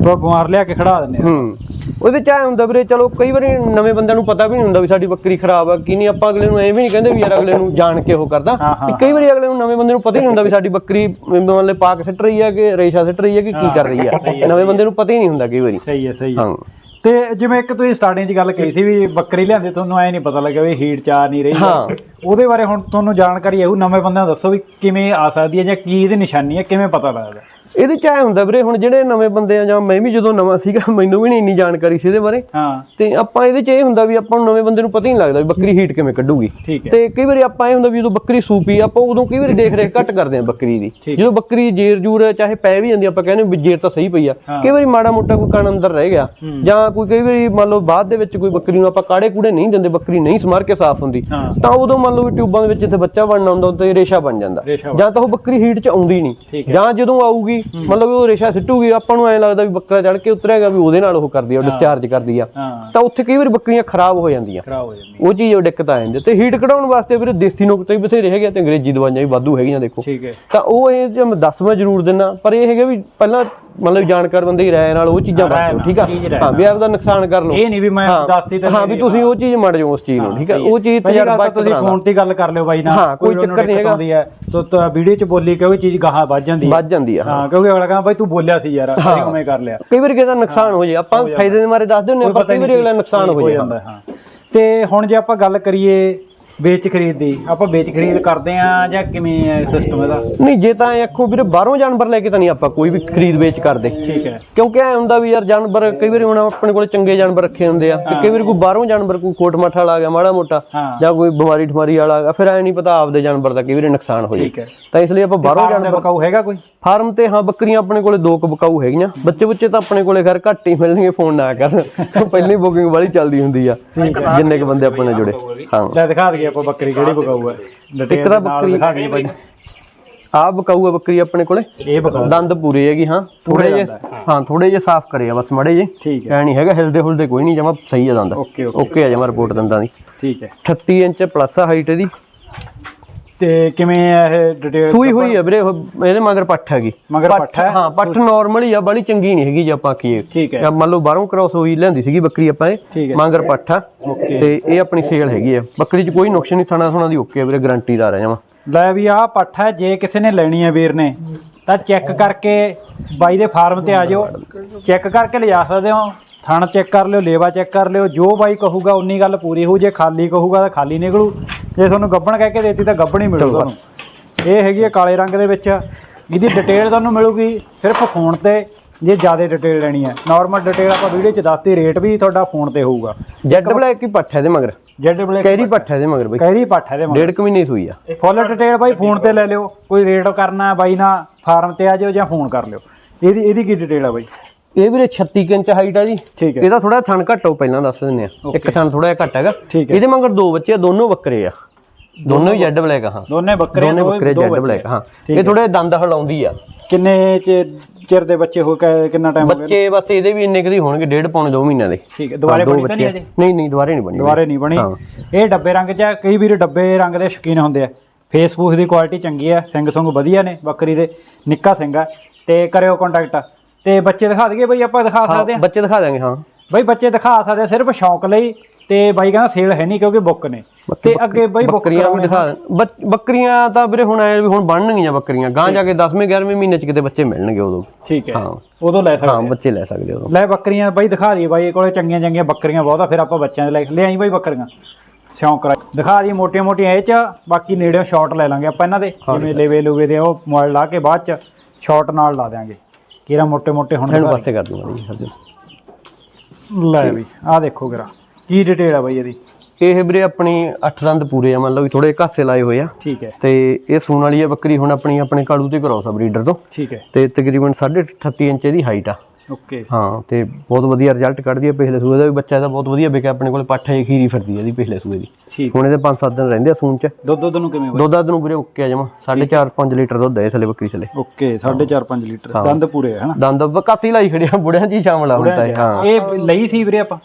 ਉਹ ਬਿਮਾਰ ਲਿਆ ਕੇ ਖੜਾ ਦਿੰਦੇ ਹੂੰ। ਉਹਦੇ ਚ ਐ ਹੁੰਦਾ ਵੀਰੇ ਚਲੋ ਕਈ ਵਾਰੀ ਨਵੇਂ ਬੰਦਿਆਂ ਨੂੰ ਪਤਾ ਵੀ ਨਹੀਂ ਹੁੰਦਾ ਵੀ ਸਾਡੀ ਬੱਕਰੀ ਖਰਾਬ ਆ ਕੀ ਨਹੀਂ। ਆਪਾਂ ਅਗਲੇ ਨੂੰ ਐਵੇਂ ਨਹੀਂ ਕਹਿੰਦੇ ਵੀ ਯਾਰ ਅਗਲੇ ਨੂੰ ਜਾਣ ਕੇ ਉਹ ਕਰਦਾ। ਕਈ ਵਾਰੀ ਅਗਲੇ ਨੂੰ ਨਵੇਂ ਬੰਦੇ ਨੂੰ ਪਤਾ ਹੀ ਨਹੀਂ ਹੁੰਦਾ ਵੀ ਸਾਡੀ ਬੱਕਰੀ ਮੰਨ ਲੈ ਪਾਕ ਸਿੱਟ ਰਹੀ ਹੈ ਕਿ ਰੇਸ਼ਾ ਸਿੱਟ ਰਹੀ ਹੈ ਕਿ ਕੀ ਕਰ ਰਹੀ ਹੈ। ਨਵੇਂ ਬੰਦੇ ਨੂੰ ਪਤਾ ਹੀ ਨਹੀਂ ਹੁੰਦਾ ਕਈ ਵਾਰੀ। ਸਹੀ ਹੈ ਸਹੀ ਹੈ। ਹਾਂ। ਤੇ ਜਿਵੇਂ ਇੱਕ ਤੁਸੀਂ ਸਟਾਰਟਿੰਗ 'ਚ ਗੱਲ ਕਹੀ ਸੀ ਵੀ ਬੱਕਰੀ ਲਿਆਂਦੇ ਤੁਹਾਨੂੰ ਐ ਨਹੀਂ ਪਤਾ ਲੱਗਿਆ ਵੀ ਹੀਟ ਚਾ ਨਹੀਂ ਰਹੀ ਹਾਂ। ਉਹਦੇ ਬਾਰੇ ਹੁਣ ਤੁਹਾਨੂੰ ਜਾਣਕਾਰੀ ਆਊ ਨਵੇਂ ਬੰਦਿਆਂ ਨੂੰ ਦੱਸੋ ਵੀ ਕਿਵੇਂ ਆ ਸਕਦੀ ਹੈ ਜਾਂ ਕੀ ਇਹਦੀ ਨਿਸ਼ਾਨੀ ਹੈ ਕਿਵੇਂ ਪਤਾ ਲੱਗਦਾ ਇਹਦੇ ਚ ਐ ਹੁੰਦਾ ਵੀਰੇ ਹੁਣ ਜਿਹੜੇ ਨਵੇਂ ਬੰਦੇ ਆ ਜਾਂ ਮੈਂ ਵੀ ਜਦੋਂ ਨਵਾਂ ਸੀਗਾ ਮੈਨੂੰ ਵੀ ਨਹੀਂ ਇੰਨੀ ਜਾਣਕਾਰੀ ਸੀ ਇਹਦੇ ਬਾਰੇ। ਹਾਂ। ਤੇ ਆਪਾਂ ਇਹਦੇ ਚ ਇਹ ਹੁੰਦਾ ਵੀ ਆਪਾਂ ਨੂੰ ਨਵੇਂ ਬੰਦੇ ਨੂੰ ਪਤਾ ਹੀ ਨਹੀਂ ਲੱਗਦਾ ਵੀ ਬੱਕਰੀ ਹੀਟ ਕਿਵੇਂ ਕੱਢੂਗੀ। ਠੀਕ ਹੈ। ਤੇ ਕਈ ਵਾਰੀ ਆਪਾਂ ਇਹ ਹੁੰਦਾ ਵੀ ਜਦੋਂ ਬੱਕਰੀ ਸੂਪੀ ਆਪਾਂ ਉਦੋਂ ਕਈ ਵਾਰੀ ਦੇਖ ਰੇਖ ਘੱਟ ਕਰਦੇ ਆ ਬੱਕਰੀ ਦੀ। ਜਦੋਂ ਬੱਕਰੀ ਜੇਰ ਜੂਰ ਚਾਹੇ ਪੈ ਵੀ ਜਾਂਦੀ ਆਪਾਂ ਕਹਿੰਦੇ ਵੀ ਜੇਰ ਤਾਂ ਸਹੀ ਪਈ ਆ। ਕਈ ਵਾਰੀ ਮਾੜਾ ਮੋਟਾ ਕੋਈ ਕਣ ਅੰਦਰ ਰਹਿ ਗਿਆ ਜਾਂ ਕੋਈ ਕਈ ਵਾਰੀ ਮੰਨ ਲਓ ਬਾਅਦ ਦੇ ਵਿੱਚ ਕੋਈ ਬੱਕਰੀ ਨੂੰ ਆਪਾਂ ਕਾੜੇ ਕੂੜੇ ਨਹੀਂ ਦਿੰਦੇ ਬੱਕਰੀ ਨਹੀਂ ਸਮਾਰ ਕੇ ਸਾਫ਼ ਹੁੰਦੀ ਤਾਂ ਉਦੋਂ ਮੰਨ ਲਓ ਟਿਊਬਾਂ ਦੇ ਵਿੱਚ ਜਿੱਥੇ ਬੱਚਾ ਬਣਨਾ ਹੁੰਦਾ ਉੱਤੇ ਰੇਸ਼ਾ ਬਣ ਜਾਂਦਾ। ਜਾਂ ਤਾਂ ਉਹ ਬੱਕਰੀ ਹੀਟ ਚ ਆਉਂਦੀ ਨਹੀਂ ਜਾਂ ਜਦੋਂ ਆਊਗੀ ਮਤਲਬ ਉਹ ਰੇਸ਼ਾ ਸਿੱਟੂਗੀ ਆਪਾਂ ਨੂੰ ਐਂ ਲੱਗਦਾ ਵੀ ਬੱਕਰਾ ਚੜ ਕੇ ਉਤਰੇਗਾ ਵੀ ਉਹਦੇ ਨਾਲ ਉਹ ਕਰਦੀ ਆ ਡਿਸਚਾਰਜ ਕਰਦੀ ਆ। ਤਾਂ ਉੱਥੇ ਕਈ ਵਾਰੀ ਬੱਕਰੀਆਂ ਖਰਾਬ ਹੋ ਜਾਂਦੀਆਂ। ਖਰਾਬ ਹੋ ਜਾਂਦੀ ਉਹ ਚੀਜ਼ ਉਹ ਦਿੱਕਤ ਆ ਜਾਂਦੀ। ਤੇ ਹੀਟ ਕਢਾਉਣ ਵਾਸਤੇ ਵੀਰੇ ਦੇਸੀ ਨੁਕਤੇ ਵੀ ਬਥੇਰੇ ਹੈਗੇ ਤੇ ਅੰਗਰੇਜ਼ੀ ਦਵਾਈਆਂ ਵੀ ਵਾਧੂ ਹੈਗੀਆਂ ਦੇਖੋ। ਠੀਕ ਹੈ। ਤਾਂ ਉਹ ਇਹ ਜੇ ਮੈਂ ਦੱਸ ਮੈਂ ਜ਼ਰੂਰ ਦਿੰਨਾ ਪਰ ਇਹ ਹੈਗਾ ਵੀ ਪਹਿਲਾਂ ਮਤਲਬ ਜਾਣਕਾਰ ਬੰਦੇ ਦੀ ਰਾਏ ਨਾਲ ਉਹ ਚੀਜ਼ਾਂ ਵਰਤੋ ਠੀਕ ਆ? ਹਾਂ ਵੀ ਆਪਦਾ ਨੁਕਸਾਨ ਕਰ ਲਓ। ਇਹ ਨਹੀਂ ਵੀ ਮੈਂ ਦੱਸਤੀ ਤੇ ਹਾਂ ਵੀ ਤੁਸੀਂ ਉਹ ਚੀਜ਼ ਮੜ ਜਾਓ ਉਸ ਚੀਜ਼ ਨੂੰ ਠੀਕ ਆ? ਉਹ ਚੀਜ਼ ਤਜਰਬਾ ਤੁਸੀਂ ਫੋਨ ਤੇ ਗੱਲ ਕਰ ਲਿਓ ਬਾਈ ਨਾਲ ਹਾਂ, ਕੋਈ ਚੱਕਰ ਨਹੀਂ ਹੈਗਾ। ਤਾਂ ਵੀਡੀਓ 'ਚ ਬੋਲੀ ਕਿਉਂਕਿ ਚੀਜ਼ ਗਾਹਾਂ ਵੱਜ ਜਾਂਦੀ ਹੈ। ਵੱਧ ਜਾਂਦੀ ਆ ਹਾਂ। ਕਿਉਂਕਿ ਅਗਲਾ ਕਹਿੰਦਾ ਬਾਈ ਤੂੰ ਬੋਲਿਆ ਸੀ ਯਾਰ ਅਸੀਂ ਉਵੇਂ ਕਰ ਲਿਆ। ਕਈ ਵਾਰੀ ਕਿਸੇ ਦਾ ਨੁਕਸਾਨ ਹੋ ਜੇ ਆਪਾਂ ਫਾਇਦੇ ਦੇ ਮਾਰੇ ਦੱਸ ਦਿੰਦੇ ਹਾਂ ਪਰ ਕਈ ਵਾਰੀ ਅਗਲਾ ਨੁਕਸਾਨ ਹੋ ਜਾਂਦਾ ਹਾਂ। ਤੇ ਹੁਣ ਜੇ ਆਪਾਂ ਗੱਲ ਕਰੀਏ ਵੇਚ ਖਰੀਦ। ਦੀ ਆਪਾਂ ਵੇਚ ਖਰੀਦ ਕਰਦੇ ਆ ਜਾਂ ਕਿਵੇਂ ਹੈ ਸਿਸਟਮ ਇਹਦਾ? ਨਹੀਂ ਜੇ ਤਾਂ ਐਂ ਆਖੋ ਵੀਰੇ ਬਾਹਰੋਂ ਜਾਨਵਰ ਲੈ ਕੇ ਤਾਂ ਨਹੀਂ ਆਪਾਂ ਕੋਈ ਵੀ ਖਰੀਦ ਵੇਚ ਕਰਦੇ। ਠੀਕ ਹੈ। ਕਿਉਂਕਿ ਐ ਹੁੰਦਾ ਵੀ ਯਾਰ ਜਾਨਵਰ ਕਈ ਵਾਰੀ ਹੁਣ ਆਪਣੇ ਕੋਲ ਚੰਗੇ ਜਾਨਵਰ ਰੱਖੇ ਹੁੰਦੇ ਆ। ਤੇ ਕਈ ਵਾਰੀ ਕੋਈ ਬਾਹਰੋਂ ਜਾਨਵਰ ਕੋਈ ਕੋਟ ਮੱਠ ਵਾਲਾ ਆ ਗਿਆ ਮਾੜਾ ਮੋਟਾ ਹਾਂ। ਜਾਂ ਕੋਈ ਬਿਮਾਰੀ ਠਮਾਰੀ ਵਾਲਾ ਆ ਗਿਆ ਫਿਰ ਐ ਨਹੀਂ ਪਤਾ ਆਪਦੇ ਜਾਨਵਰ ਦਾ ਕਈ ਵਾਰੀ ਨੁਕਸਾਨ ਹੋ ਠੀਕ ਹੈ। ਤਾਂ ਇਸ ਲਈ ਆਪਾਂ ਬਾਹਰੋਂ ਫਾਰਮ ਦੇ ਬਕਾਊ ਹੈਗਾ ਕੋਈ? ਫਾਰਮ ਤੇ ਹਾਂ ਬੱਕਰੀਆਂ ਆਪਣੇ ਕੋਲੇ ਦੋ ਕੁ ਬਕਾਊ ਹੈਗੀਆਂ। ਬੱਚੇ ਬੱਚੇ ਤਾਂ ਆਪਣੇ ਕੋਲੇ ਘਰ ਘੱਟ ਹੀ ਮਿਲਣਗੇ ਫੋਨ ਨਾ ਕਰਨ। ਪਹਿਲੀ ਬੁਕਿੰਗ ਵਾਲੀ ਚੱਲਦੀ ਹੁੰਦੀ ਆ। ਜਿੰਨੇ ਕ ਬੰਦੇ ਆਪਣੇ ਨਾਲ ਜੁੜੇ। ਹਾਂ। ਲੈ ਦਿਖਾ ਦਈਏ ਆਪਾਂ ਬੱਕਰੀ ਕਿਹੜੀ ਬਕਾਊ ਹੈ ਇੱਕ ਤਾਂ ਬੱਕਰੀ ਦਿਖਾ ਦਈਏ ਬਾਈ। ਆ ਬਕਾਊ ਆ ਬੱਕਰੀ ਆਪਣੇ ਕੋਲੇ? ਇਹ ਬਕਾਊ ਦੰਦ ਪੂਰੇ ਹੈਗੀ ਹਾਂ। ਥੋੜੇ ਜੇ ਹਾਂ। ਥੋੜੇ ਜੇ ਸਾਫ਼ ਕਰੇ ਆ ਬਸ ਮੜੇ ਜੇ ਠੀਕ ਹੈ। ਐ ਨਹੀਂ ਹੈਗਾ ਹਿਲਦੇ ਹੁਲਦੇ ਕੋਈ ਨਹੀਂ ਜਮਾ ਸਹੀ ਆ ਦੰਦ। Okay okay. ਓਕੇ ਆ ਜਮਾ ਰਿਪੋਰਟ ਦੰਦਾਂ ਦੀ। ਠੀਕ ਹੈ। 38 ਇੰਚ ਪਲੱਸ ਆ ਹਾਈਟ ਇਹਦੀ। ਤੇ ਕਿਵੇਂ ਹੈ ਇਹ ਡਿਟੇਲ ਸੂਈ ਹੋਈ ਹੈ ਵੀਰੇ ਉਹ- ਇਹਦੇ ਮਗਰ ਪੱਠ ਹੈਗੀ। ਮਗਰ ਪੱਠ ਹੈ? ਹਾਂ ਪੱਠ ਨਾਰਮਲ ਹੀ ਆ ਬੜੀ ਚੰਗੀ ਨਹੀਂ ਹੈਗੀ ਜੇ ਆਪਾਂ ਕੀਏ ਠੀਕ ਹੈ। ਜਾਂ ਮੰਨ ਲਓ ਬਾਹਰੋਂ ਕ੍ਰਾਸ ਹੋਈ ਲੈਂਦੀ ਸੀਗੀ ਬੱਕਰੀ ਆਪਾਂ ਇਹ ਹੈ। ਮਗਰ ਪੱਠ ਆ। ਓਕੇ। ਤੇ ਇਹ ਆਪਣੀ ਸੇਲ ਹੈਗੀ ਆ। ਬੱਕਰੀ 'ਚ ਕੋਈ ਨੁਕਸ ਨਹੀਂ ਥਣਾ ਥਣਾ ਦੀ ਓਕੇ ਆ ਵੀਰੇ ਗਾਰੰਟੀ ਦਾ ਰਿਹਾ ਜਮਾ ਲੈ ਵੀ ਆਹ ਪੱਠ ਹੈ ਜੇ ਕਿਸੇ ਨੇ ਲੈਣੀ ਹੈ ਵੀਰ ਨੇ ਤਾਂ ਚੈੱਕ ਕਰਕੇ ਬਾਈ ਦੇ ਫਾਰਮ ਤੇ ਆ ਜਾਓ ਚੈੱਕ ਕਰਕੇ ਲਿਜਾ ਸਕਦੇ ਹੋ। ਥਣ ਚੈੱਕ ਕਰ ਲਿਓ ਲੇਵਾ ਚੈੱਕ ਕਰ ਲਿਓ ਜੋ ਬਾਈ ਕਹੂਗਾ ਉਨੀ ਗੱਲ ਪੂਰੀ ਹੋਊ ਜੇ ਖਾਲੀ ਕਹੂਗਾ ਤਾਂ ਖਾਲੀ ਨਿਕਲੂ। ਜੇ ਤੁਹਾਨੂੰ ਗੱਬਣ ਕਹਿ ਕੇ ਦੇਤੀ ਤਾਂ ਗੱਬਣ ਹੀ ਮਿਲੂ ਤੁਹਾਨੂੰ। ਇਹ ਹੈਗੀ ਹੈ ਕਾਲੇ ਰੰਗ ਦੇ ਵਿੱਚ। ਇਹਦੀ ਡਿਟੇਲ ਤੁਹਾਨੂੰ ਮਿਲੂਗੀ ਸਿਰਫ ਫੋਨ ਤੇ ਜੇ ਜ਼ਿਆਦਾ ਡਿਟੇਲ ਲੈਣੀ ਹੈ ਨਾਰਮਲ ਡਿਟੇਲ ਆਪਾਂ ਵੀਡੀਓ 'ਚ ਦੱਸਤੀ ਰੇਟ ਵੀ ਤੁਹਾਡਾ ਫੋਨ ਤੇ ਹੋਊਗਾ। ਜੈਡ ਬਲੈਕ ਹੀ ਪੱਠ ਇਹਦੇ ਮਗਰ? ਜੈਡ ਬਲੈਕ ਕੈਰੀ ਪੱਠ ਇਹਦੇ ਮਗਰ ਬਈ? ਕੈਰੀ ਪੱਠ ਦੇ ਡੇਢ ਕੁ ਮਹੀਨੇ ਦੀ ਸੂਈ ਆ। ਫੁੱਲ ਡਿਟੇਲ ਬਾਈ ਫੋਨ ਤੇ ਲੈ ਲਿਓ ਕੋਈ ਰੇਟ ਕਰਨਾ ਬਾਈ ਨਾ ਫਾਰਮ ਤੇ ਆ ਜਾਓ ਜਾਂ ਫੋਨ ਕਰ ਲਿਓ। ਇਹਦੀ ਇਹਦੀ ਕੀ ਡਿਟੇਲ ਆ ਬਾਈ? ਇਹ ਵੀਰੇ 36 ਕੁ ਇੰਚ ਹਾਈਟ ਆ ਜੀ। ਠੀਕ ਹੈ। ਇਹਦਾ ਥੋੜਾ ਥਣ ਘੱਟ ਪਹਿਲਾਂ ਦੱਸ ਦਿੰਦੇ ਆ। ਇੱਕ ਥਣ ਥੋੜਾ ਜਿਹਾ ਘੱਟ ਹੈਗਾ। ਇਹਦੇ ਮਗਰ ਦੋ ਬੱਚੇ ਆ ਦੋਨੋਂ ਬੱਕਰੇ ਆ। ਦੋਨੋਂ ਹੀ ਜੈਡ ਬਲੈਕ ਆ ਹਾਂ। ਦੋਨੇ ਬੱਕਰੇ ਦੋਨੇ ਬੱਕਰੇ ਜੈਡ। ਬਲੈਕ ਹਾਂ। ਇਹ ਥੋੜੇ ਦੰਦ ਹਲਾਉਂਦੀ ਆ। ਕਿੰਨੇ ਚਿਰ ਚਿਰ ਦੇ ਬੱਚੇ ਹੋ ਕੇ ਕਿੰਨਾ ਟਾਈਮ ਹੋ ਗਿਆ? ਬੱਚੇ ਬਸ ਇਹਦੇ ਵੀ ਇੰਨੇ ਕਦੀ ਹੋਣਗੇ ਡੇਢ ਪੌਣੇ ਦੋ ਮਹੀਨਿਆਂ ਦੇ। ਠੀਕ ਹੈ ਦੁਬਾਰੇ ਬਣੀ ਤਾਂ ਨਹੀਂ। ਅਜੇ? ਨਹੀਂ ਨਹੀਂ ਦੁਬਾਰੇ ਨਹੀਂ ਬਣੀ। ਦੁਬਾਰੇ ਨਹੀਂ ਬਣੀ। ਇਹ ਡੱਬੇ ਰੰਗ ਚ ਕਈ ਵੀਰ ਡੱਬੇ ਰੰਗ ਦੇ ਸ਼ੌਕੀਨ ਹੁੰਦੇ ਆ। ਫੇਸਬੁੱਕ ਦੀ ਕੁਆਲਿਟੀ ਚੰਗੀ ਆ ਸਿੰਘ ਸੁੰਗ ਵਧੀਆ ਨੇ ਬੱਕਰੀ ਦੇ ਨਿੱਕਾ ਸਿੰਘ ਆ। ਤੇ ਕਰਿਓ ਕੰਟੈਕਟ ਤੇ ਬੱਚੇ ਦਿਖਾ ਦਈਏ ਬਈ ਆਪਾਂ ਦਿਖਾ ਸਕਦੇ ਆ ਬੱਚੇ ਦਿਖਾ ਦਾਂਗੇ ਹਾਂ। ਬਈ ਬੱਚੇ ਦਿਖਾ ਸਕਦੇ ਸਿਰਫ ਸ਼ੌਕ ਲਈ ਤੇ ਬਾਈ ਕਹਿੰਦਾ ਸੇਲ ਹੈ ਨਹੀਂ ਕਿਉਂਕਿ ਬੁੱਕ ਨੇ। ਤੇ ਅੱਗੇ ਬਾਈ ਬੁੱਕ ਬੱਕਰੀਆਂ ਵੀ ਦਿਖਾ ਬੱਕਰੀਆਂ ਤਾਂ ਵੀਰੇ ਹੁਣ ਆਏ ਵੀ ਹੁਣ ਬਣਨਗੀਆਂ ਬੱਕਰੀਆਂ। ਗਾਂ ਜਾ ਕੇ 10ਵੇਂ 11ਵੇਂ ਮਹੀਨੇ ਚ ਕਿਤੇ ਬੱਚੇ ਮਿਲਣਗੇ ਉਦੋਂ। ਠੀਕ ਹੈ। ਹਾਂ। ਉਦੋਂ ਲੈ ਸਕਦੇ ਹਾਂ ਬੱਚੇ ਲੈ ਸਕਦੇ ਉਦੋਂ। ਲੈ ਬੱਕਰੀਆਂ ਬਾਈ ਦਿਖਾ ਦਈਏ ਬਾਈ ਕੋਲੇ ਚੰਗੀਆਂ ਚੰਗੀਆਂ ਬੱਕਰੀਆਂ ਬਹੁਤ ਆ ਫਿਰ ਆਪਾਂ ਬੱਚਿਆਂ ਦੇ ਲੈ ਲੈ ਆਈ ਬਾਈ ਬੱਕਰੀਆਂ। ਸ਼ੌਂਕ ਕਰਾ ਦਿਖਾ ਦਈਏ ਮੋਟੀਆਂ ਮੋਟੀਆਂ ਇਹ ਚ ਬਾਕੀ ਨੇੜਿਓਂ ਸ਼ਾਟ ਲੈ ਲਾਂਗੇ ਆਪਾਂ ਇਹਨਾਂ ਦੇ। ਜਿਵੇਂ ਲੇਵੇ ਲੂਵੇ ਦੇ ਉਹ ਮੋਬਾਈਲ ਲਾ ਕੇ ਬਾਅਦ ਚ ਸ਼ਾਟ ਨਾਲ ਲਾ ਦਿਆਂਗੇ। ਕੀਰਾ ਮੋਟੇ ਮੋਟੇ ਹੁਣ ਇਹਨੂੰ ਪਾਸੇ ਕਰ ਦੂੰਗਾ ਜੀ ਹਰਜਨ। ਲੈ ਵੀ ਆਹ ਦੇਖੋ ਕਿਰਾ ਕੀ ਡਿਟੇਲ ਆ ਬਾਈ ਇਹਦੀ? ਇਹ ਵੀਰੇ ਆਪਣੀ 8 ਦੰਦ ਪੂਰੇ ਆ ਮੰਨ ਲਓ ਵੀ ਥੋੜੇ ਘਾਸੇ ਲਾਏ ਹੋਏ ਆ। ਠੀਕ ਹੈ। ਤੇ ਇਹ ਸੂਣ ਵਾਲੀ ਆ ਬੱਕਰੀ ਹੁਣ ਆਪਣੀ ਆਪਣੇ ਕਾਲੂ ਤੇ ਕਰਾਉ ਸਬ ਬਰੀਡਰ ਤੋਂ। ਠੀਕ ਹੈ। ਤੇ ਤਕਰੀਬਨ 38 ਇੰਚ ਇਹਦੀ ਹਾਈਟ ਆ। ਓਕੇ ਹਾਂ ਤੇ ਬਹੁਤ ਵਧੀਆ ਰਿਜ਼ਲਟ ਕੱਢਦੀ ਹੈ ਪਿਛਲੇ ਸੂਏ ਦਾ ਵੀ ਬੱਚਾ ਇਹਦਾ ਬਹੁਤ ਵਧੀਆ ਵਿਕਿਆ ਆਪਣੇ ਕੋਲ ਪੱਠ ਹੈ ਖੀਰੀ ਫਿਰਦੀ ਹੈ ਇਹਦੀ ਪਿਛਲੇ ਸੂਏ ਦੀ। ਹੁਣ ਇਹਦੇ 5-7 ਦਿਨ ਰਹਿੰਦੇ ਆ ਸੂਣ ਚ। ਦੁੱਧ ਦੁੱਧ ਨੂੰ ਕਿਵੇਂ ਦੁੱਧ ਦੱਧ ਨੂੰ ਵੀਰੇ ਓਕੇ ਆ ਜਮਾ। 4.5 ਲੀਟਰ ਦੁੱਧ ਹੈ ਥੱਲੇ ਬੱਕਰੀ ਥੱਲੇ। Okay 4.5 5 litre. ਦੰਦ ਪੂਰੇ ਆ ਹਨਾ? ਦੰਦ ਕਾਸੀ ਲਾਈ ਖੜਿਆ ਬੁੜਿਆਂ ਜੀ ਸ਼ਾਮਲ ਆ ਹੁੰਦਾ ਹੈ ਹਾਂ। ਇਹ ਲਈ ਸੀ ਵੀਰੇ ਆਪਾਂ?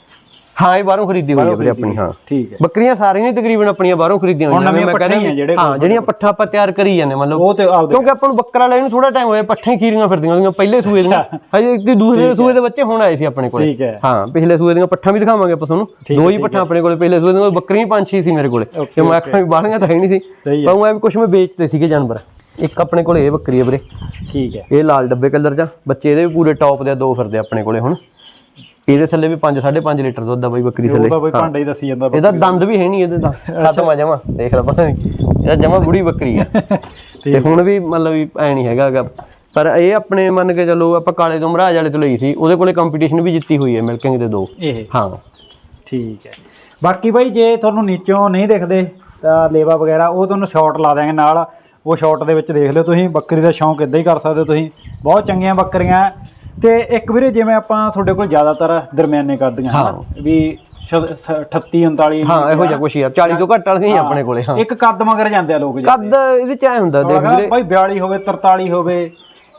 ਹਾਂ ਇਹ ਬਾਹਰੋਂ ਖਰੀਦੀ ਹੋਈ ਹੈ ਵੀਰੇ ਆਪਣੀ ਹਾਂ। ਠੀਕ ਹੈ। ਬੱਕਰੀਆਂ ਸਾਰੀਆਂ ਹੀ ਤਕਰੀਬਨ ਆਪਣੀਆਂ ਬਾਹਰੋਂ ਖਰੀਦੀਆਂ ਹੋਈਆਂ ਨਵੀਆਂ ਮੈਂ ਕਹਿੰਦਾ ਹੀ ਆ ਜਿਹੜੇ ਹਾਂ ਜਿਹੜੀਆਂ ਪੱਠਾ ਆਪਾਂ ਤਿਆਰ ਕਰੀ ਜਾਂਦੇ ਮਤਲਬ ਉਹ ਤੇ ਆਪਦੇ ਕਿਉਂਕਿ ਆਪਾਂ ਨੂੰ ਬੱਕਰਾ ਲੈਣ ਨੂੰ ਥੋੜਾ ਟਾਈਮ ਹੋਇਆ ਪੱਠੇ ਹੀ ਖੀਰੀਆਂ ਫਿਰਦੀਆਂ ਉਹਦੀਆਂ ਪਹਿਲੇ ਸੂਏ ਦੀਆਂ। ਹਜੇ ਇੱਕ ਦੂਸਰੇ ਸੂਏ ਦੇ ਬੱਚੇ ਹੁਣ ਆਏ ਸੀ ਆਪਣੇ ਕੋਲੇ। ਠੀਕ ਹੈ। ਹਾਂ ਪਿਛਲੇ ਸੂਏ ਦੀਆਂ ਪੱਠਾਂ ਵੀ ਦਿਖਾਵਾਂਗੇ ਆਪਾਂ ਤੁਹਾਨੂੰ। ਦੋ ਹੀ ਪੱਠਾਂ ਆਪਣੇ ਕੋਲੇ ਪਹਿਲੇ ਸੂਏ ਦੀਆਂ ਬੱਕਰੀਆਂ ਹੀ ਪੰਜ ਛੇ ਸੀ ਮੇਰੇ ਕੋਲੇ। ਤੇ ਮੈਂ ਆਖਾਂ ਵੀ ਬਾਹਲੀਆਂ ਤਾਂ ਹੈ ਨਹੀਂ ਸੀ। ਪਰ ਮੈਂ ਵੀ ਕੁਝ ਮੈਂ ਵੇਚਦੇ ਸੀਗੇ ਜਾਨਵਰ। ਇੱਕ ਆਪਣੇ ਕੋਲੇ ਇਹ ਬੱਕਰੀ ਹੈ ਵੀਰੇ। ਠੀਕ ਹੈ। ਇਹ ਲਾਲ ਡੱਬੇ ਕਲਰ ਚ ਆ। ਬੱਚੇ ਇਹਦੇ ਵੀ ਪੂਰੇ ਟੌਪ ਦੇ ਦੋ ਫਿਰਦੇ ਆਪਣੇ ਕੋਲੇ ਹੁਣ। ਇਹਦੇ ਥੱਲੇ ਵੀ 5 5.5 ਲੀਟਰ ਦੁੱਧ ਆ ਬਾਈ ਬੱਕਰੀ ਥੱਲੇ। ਉਹਦਾ ਬਈ ਭਾਂਡਾ ਹੀ ਦੱਸੀ ਜਾਂਦਾ ਇਹਦਾ ਦੰਦ ਵੀ ਹੈ ਨਹੀਂ ਇਹਦੇ ਤਾਂ ਖਤਮ ਆ ਜਮਾ ਦੇਖ ਲੈ ਪਤਾ ਨਹੀਂ ਇਹਦਾ ਜਮਾ ਬੁੜੀ ਬੱਕਰੀ ਆ। ਤੇ ਹੁਣ ਵੀ ਮਤਲਬ ਵੀ ਐ ਨਹੀਂ ਹੈਗਾ ਗਾ। ਪਰ ਇਹ ਆਪਣੇ ਮੰਨ ਕੇ ਚੱਲੋ ਆਪਾਂ ਕਾਲੇ ਤੋਂ ਮਹਾਰਾਜ ਵਾਲੇ ਤੋਂ ਲਈ ਸੀ। ਉਹਦੇ ਕੋਲੇ ਕੰਪੀਟੀਸ਼ਨ ਵੀ ਜਿੱਤੀ ਹੋਈ ਹੈ ਮਿਲਕਿੰਗ ਦੇ ਦੋ। ਹਾਂ। ਠੀਕ ਹੈ। ਬਾਕੀ ਬਾਈ ਜੇ ਤੁਹਾਨੂੰ ਨੀਚੋਂ ਨਹੀਂ ਦਿਖਦੇ ਤਾਂ ਲੇਵਾ ਵਗੈਰਾ ਉਹ ਤੁਹਾਨੂੰ ਸ਼ਾਰਟ ਲਾ ਦਿਆਂਗੇ ਨਾਲ। ਉਹ ਸ਼ਾਰਟ ਦੇ ਵਿੱਚ ਦੇਖ ਲਿਓ ਤੁਸੀਂ। ਬੱਕਰੀ ਦਾ ਸ਼ੌਂਕ ਇਦਾਂ ਹੀ ਕਰ ਸਕਦੇ ਹੋ ਤੁਸੀਂ। ਬਹੁਤ ਚੰਗੀਆਂ ਬੱਕਰੀਆਂ। ਤੇ ਇੱਕ ਵੀਰੇ ਜਿਵੇਂ ਆਪਾਂ ਤੁਹਾਡੇ ਕੋਲ ਜ਼ਿਆਦਾਤਰ ਦਰਮਿਆਨੇ ਕਰਦੀਆਂ ਹਾਂ। ਵੀ 38 39 ਹਾਂ ਇਹੋ ਜਿਹਾ ਕੁਛ ਹੀ ਆ 40 ਤੋਂ ਘੱਟ ਵਾਲੀਆਂ ਹੀ ਆਪਣੇ ਕੋਲੇ ਹਾਂ। ਇੱਕ ਕੱਦ ਮਗਰ ਜਾਂਦੇ ਆ ਲੋਕ ਕੱਦ ਇਹਦੇ ਚ ਐ ਹੁੰਦਾ ਦੇਖ ਅਗਲਾ ਬਾਈ 42 ਹੋਵੇ 43 ਹੋਵੇ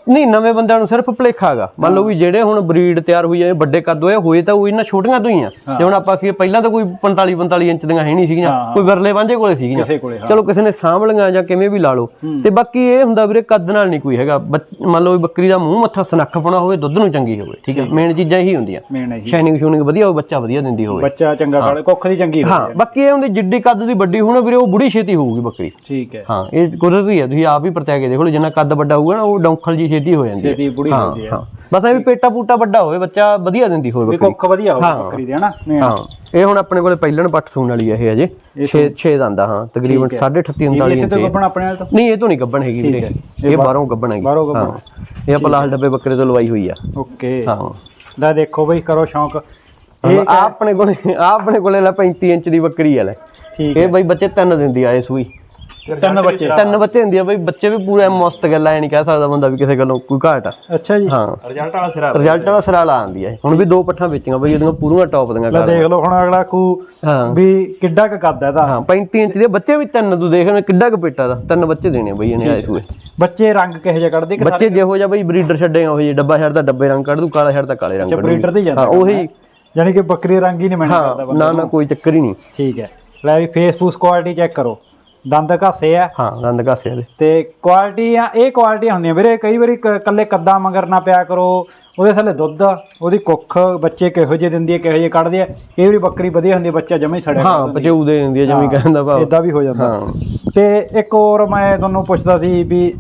ਨਹੀਂ ਨਵੇਂ ਬੰਦਿਆਂ ਨੂੰ ਸਿਰਫ ਭੁਲੇਖਾ ਹੈਗਾ। ਮੰਨ ਲਓ ਵੀ ਜਿਹੜੇ ਹੁਣ ਬਰੀਡ ਤਿਆਰ ਹੋਈ ਜਾਂਦੇ ਵੱਡੇ ਕੱਦ ਹੋਏ ਹੋਏ ਤਾਂ ਉਹ ਇਹਨਾਂ ਛੋਟੀਆਂ ਤੋਂ ਹੀ ਆ। ਜੇ ਹੁਣ ਆਪਾਂ ਕੀ ਪਹਿਲਾਂ ਤਾਂ ਕੋਈ 45 45 ਇੰਚ ਦੀਆਂ ਹੈ ਨਹੀਂ ਸੀਗੀਆਂ ਕੋਈ ਵਰਲੇ ਵਾਂਝੇ ਕੋਲੇ ਸੀਗੀਆਂ। ਹਾਂ। ਚਲੋ ਕਿਸੇ ਨੇ ਸਾਂਭ ਲਈਆਂ ਜਾਂ ਕਿਵੇਂ ਵੀ ਲਾ ਲਓ। ਤੇ ਬਾਕੀ ਇਹ ਹੁੰਦਾ ਵੀਰੇ ਕੱਦ ਨਾਲ ਨਹੀਂ ਕੋਈ ਹੈਗਾ। ਮੰਨ ਲਓ ਵੀ ਬੱਕਰੀ ਦਾ ਮੂੰਹ ਮੱਥਾ ਸਨੱਖ ਪਾਉਣਾ ਹੋਵੇ ਦੁੱਧ ਨੂੰ ਚੰਗੀ ਹੋਵੇ ਠੀਕ ਹੈ? ਮੇਨ ਚੀਜ਼ਾਂ ਇਹੀ ਹੁੰਦੀਆਂ। ਹੈ ਸ਼ਾਈਨਿੰਗ ਸ਼ੂਨਿੰਗ ਵਧੀਆ ਹੋਵੇ ਬੱਚਾ ਵਧੀਆ ਦਿੰਦੀ ਹੋਵੇ। ਬੱਚਾ ਚੰਗਾ ਕਾਲੇ ਕੁੱਖ ਦੀ ਚੰਗੀ ਹੋਵੇ ਹਾਂ। ਬਾਕੀ ਇਹ ਹੁੰਦੀ ਜਿੱਡੀ ਕੱਦ ਦੀ ਵੱਡੀ ਹੋਣਾ ਵੀਰੇ ਉਹ ਬੁੜੀ ਛੇਤੀ ਹੋਊਗੀ ਬੱਕਰੀ। ਠੀਕ ਹੈ। ਹਾਂ ਇਹ ਕੁਦਰਤੀ ਹੈ ਤੁਸੀਂ ਆਪ ਹੀ ਪ੍ਰਤਿਆ ਕੇ ਦੇਖ ਲਓ ਜਿੰਨਾ ਕੱਦ ਵੱਡਾ ਹੋਊਗਾ ਨਾ ਉਹ ਡੌਂਖਲ ਜੀ ਛੇਤੀ ਹੋ ਜਾਂਦੀ ਹੈ। ਛੇਤੀ ਬੁੜੀ ਹਾਂ ਹੁੰਦੀ ਹੈ। ਹਾਂ। ਬਸ ਇਹ ਵੀ ਪੇਟਾ ਪੂਟਾ ਵੱਡਾ ਹੋਵੇ ਬੱਚਾ ਵਧੀਆ ਦਿੰਦੀ ਹੋਵੇ ਵੀ ਬੱਕਰੀ। ਕੁੱਖ ਵਧੀਆ ਹੋਵੇ ਬੱਕਰੀ ਦੇ ਹਨਾ। ਹਾਂ। ਇਹ ਹੁਣ ਆਪਣੇ ਕੋਲੇ ਪਹਿਲਣ ਪੱਟ ਸੂਣ ਵਾਲੀ ਹੈ ਇਹ ਅਜੇ। 6 6 ਦੰਦਾ ਹਾਂ। ਤਕਰੀਬਨ 38 39 ਇਸੇ ਤੋਂ ਗੱਪਣ ਆਪਣੇ ਨਾਲ ਤੋਂ? ਨਹੀਂ ਇਹ ਤੋਂ ਨਹੀਂ ਗੱਬਣ ਹੈਗੀ ਵੀਰੇ। ਇਹ ਬਾਹਰੋਂ ਗੱਬਣ ਹੈਗੀ। ਬਾਹਰੋਂ ਗੱਭਣ। ਹਾਂ। ਇਹ ਆਪਾਂ ਲਾਲ ਡੱਬੇ ਬੱਕਰੇ ਤੋਂ ਲਵਾਈ ਹੋਈ ਆ। ਓਕੇ। ਹਾਂ। ਲੈ ਦੇਖੋ ਬਈ ਕਰੋ ਸ਼ੌਂਕ। ਆ ਆਪਣੇ ਕੋਲੇ ਆਪਣੇ ਕੋਲੇ ਲੈ 35 ਇੰਚ ਦੀ ਬੱਕਰੀ ਆ ਲੈ। ਠੀਕ ਇਹ ਬਈ ਬੱਚੇ ਤਿੰਨ ਦਿੰਦੀ ਆ ਇਹ ਸੂਈ ਤਿੰਨ ਬੱਚੇ। ਤਿੰਨ ਬੱਚੇ ਹੁੰਦੀ ਆ ਬਈ ਬੱਚੇ ਵੀ ਪੂਰਾ ਮਸਤ ਗੱਲ ਐ ਨਹੀਂ ਕਹਿ ਸਕਦਾ ਬੰਦਾ ਵੀ ਕਿਸੇ ਗੱਲੋਂ ਕੋਈ ਘਾਟ। ਆ ਅੱਛਾ ਜੀ। ਹਾਂ। ਰਿਜ਼ਲਟ ਵਾਲਾ ਸਿਰਾ ਰਿਜ਼ਲਟ ਵਾਲਾ ਸਿਰਾ ਲਾ ਆਂਦੀ ਐ ਹੁਣ ਵੀ ਦੋ ਪੱਠਾਂ ਵੇਚੀਆਂ ਬਈ ਇਹਦੀਆਂ ਪੂਰੀਆਂ ਟੌਪ ਦੀਆਂ ਲੈ ਕਰ ਦੇਖ ਲਓ। ਹੁਣ ਅਗਲਾ ਕੂ ਹਾਂ। ਵੀ ਕਿੱਡਾ ਕ ਕੱਦ ਹੈ ਇਹਦਾ। ਹਾਂ 35 ਇੰਚ ਦੇ ਬੱਚੇ ਵੀ ਤਿੰਨ ਤੂੰ ਦੇਖ ਕਿੱਡਾ ਕੁ ਪੇਟਾ ਦਾ। ਤਿੰਨ ਬੱਚੇ ਦੇਣੇ ਬਈ ਇਹਨੇ ਆਏ ਸੂਏ। ਬੱਚੇ ਰੰਗ ਕਿਹੋ ਜਿਹਾ ਕੱਢਦੇ ਕਿ ਬੱਚੇ ਜਿਹੋ ਜਿਹਾ ਬਈ ਬਰੀਡਰ ਛੱਡੇ ਉਹ ਜੇ ਡੱਬਾ ਛੱਡਦਾ ਡੱਬੇ ਰੰਗ ਕੱਢ ਦੂ ਕਾਲਾ ਛੱਡਦਾ ਕਾਲੇ ਰੰਗ ਕੱਢ ਦੂ। ਬਰੀਡਰ ਦੀ ਹਾਂ ਜਾਂਦਾ ਉਹੀ ਯਾਨੀ ਕਿ ਬੱਕਰੀ ਰੰਗ ਹੀ ਨਹੀਂ ਮੈਨਾਂ ਕਰਦਾ ਨਾ ਨਾ। ਕੋਈ ਚੱਕਰ ਹੀ ਨਹੀਂ। ਠੀਕ ਹੈ। ਲੈ ਵੀ ਫੇਸਬੁੱਕ ਕੁਆਲਿਟੀ ਚੈੱਕ ਕਰੋ। ਦੰਦ ਘਾਸੇ ਆ। ਹਾਂ ਦੰਦ ਘਾਸੇ ਵਾਲੇ ਤੇ ਕੁਆਲਿਟੀਆਂ ਇਹ ਕੁਆਲਿਟੀਆਂ ਹੁੰਦੀਆਂ ਵੀਰੇ ਕਈ ਵਾਰੀ ਕ- ਕੱਲੇ ਕੱਦਾ ਮਗਰ ਨਾ ਪਿਆ ਕਰੋ ਉਹਦੇ ਥੱਲੇ ਦੁੱਧ ਉਹਦੀ ਕੁੱਖ ਬੱਚੇ ਕਿਹੋ ਜਿਹੇ ਦਿੰਦੀ ਹੈ ਕਿਹੋ ਜਿਹੇ ਕੱਢਦੇ ਆ ਕਈ ਵਾਰੀ ਬੱਕਰੀ ਵਧੀਆ ਹੁੰਦੀ ਹੈ, ਬੱਚਾ ਜਮੇ ਹੀ ਸੜਿਆ ਹਾਂ ਪਚੂ ਦੇ ਦਿੰਦੀ ਹੈ ਜਿਵੇਂ ਕਹਿੰਦਾ ਭਾਵ। ਇਦਾਂ ਵੀ ਹੋ ਜਾਂਦਾ। ਹਾਂ। ਤੇ ਇੱਕ ਹੋਰ ਮੈਂ ਤੁਹਾਨੂੰ ਪੁੱਛਦਾ ਸੀ ਵੀ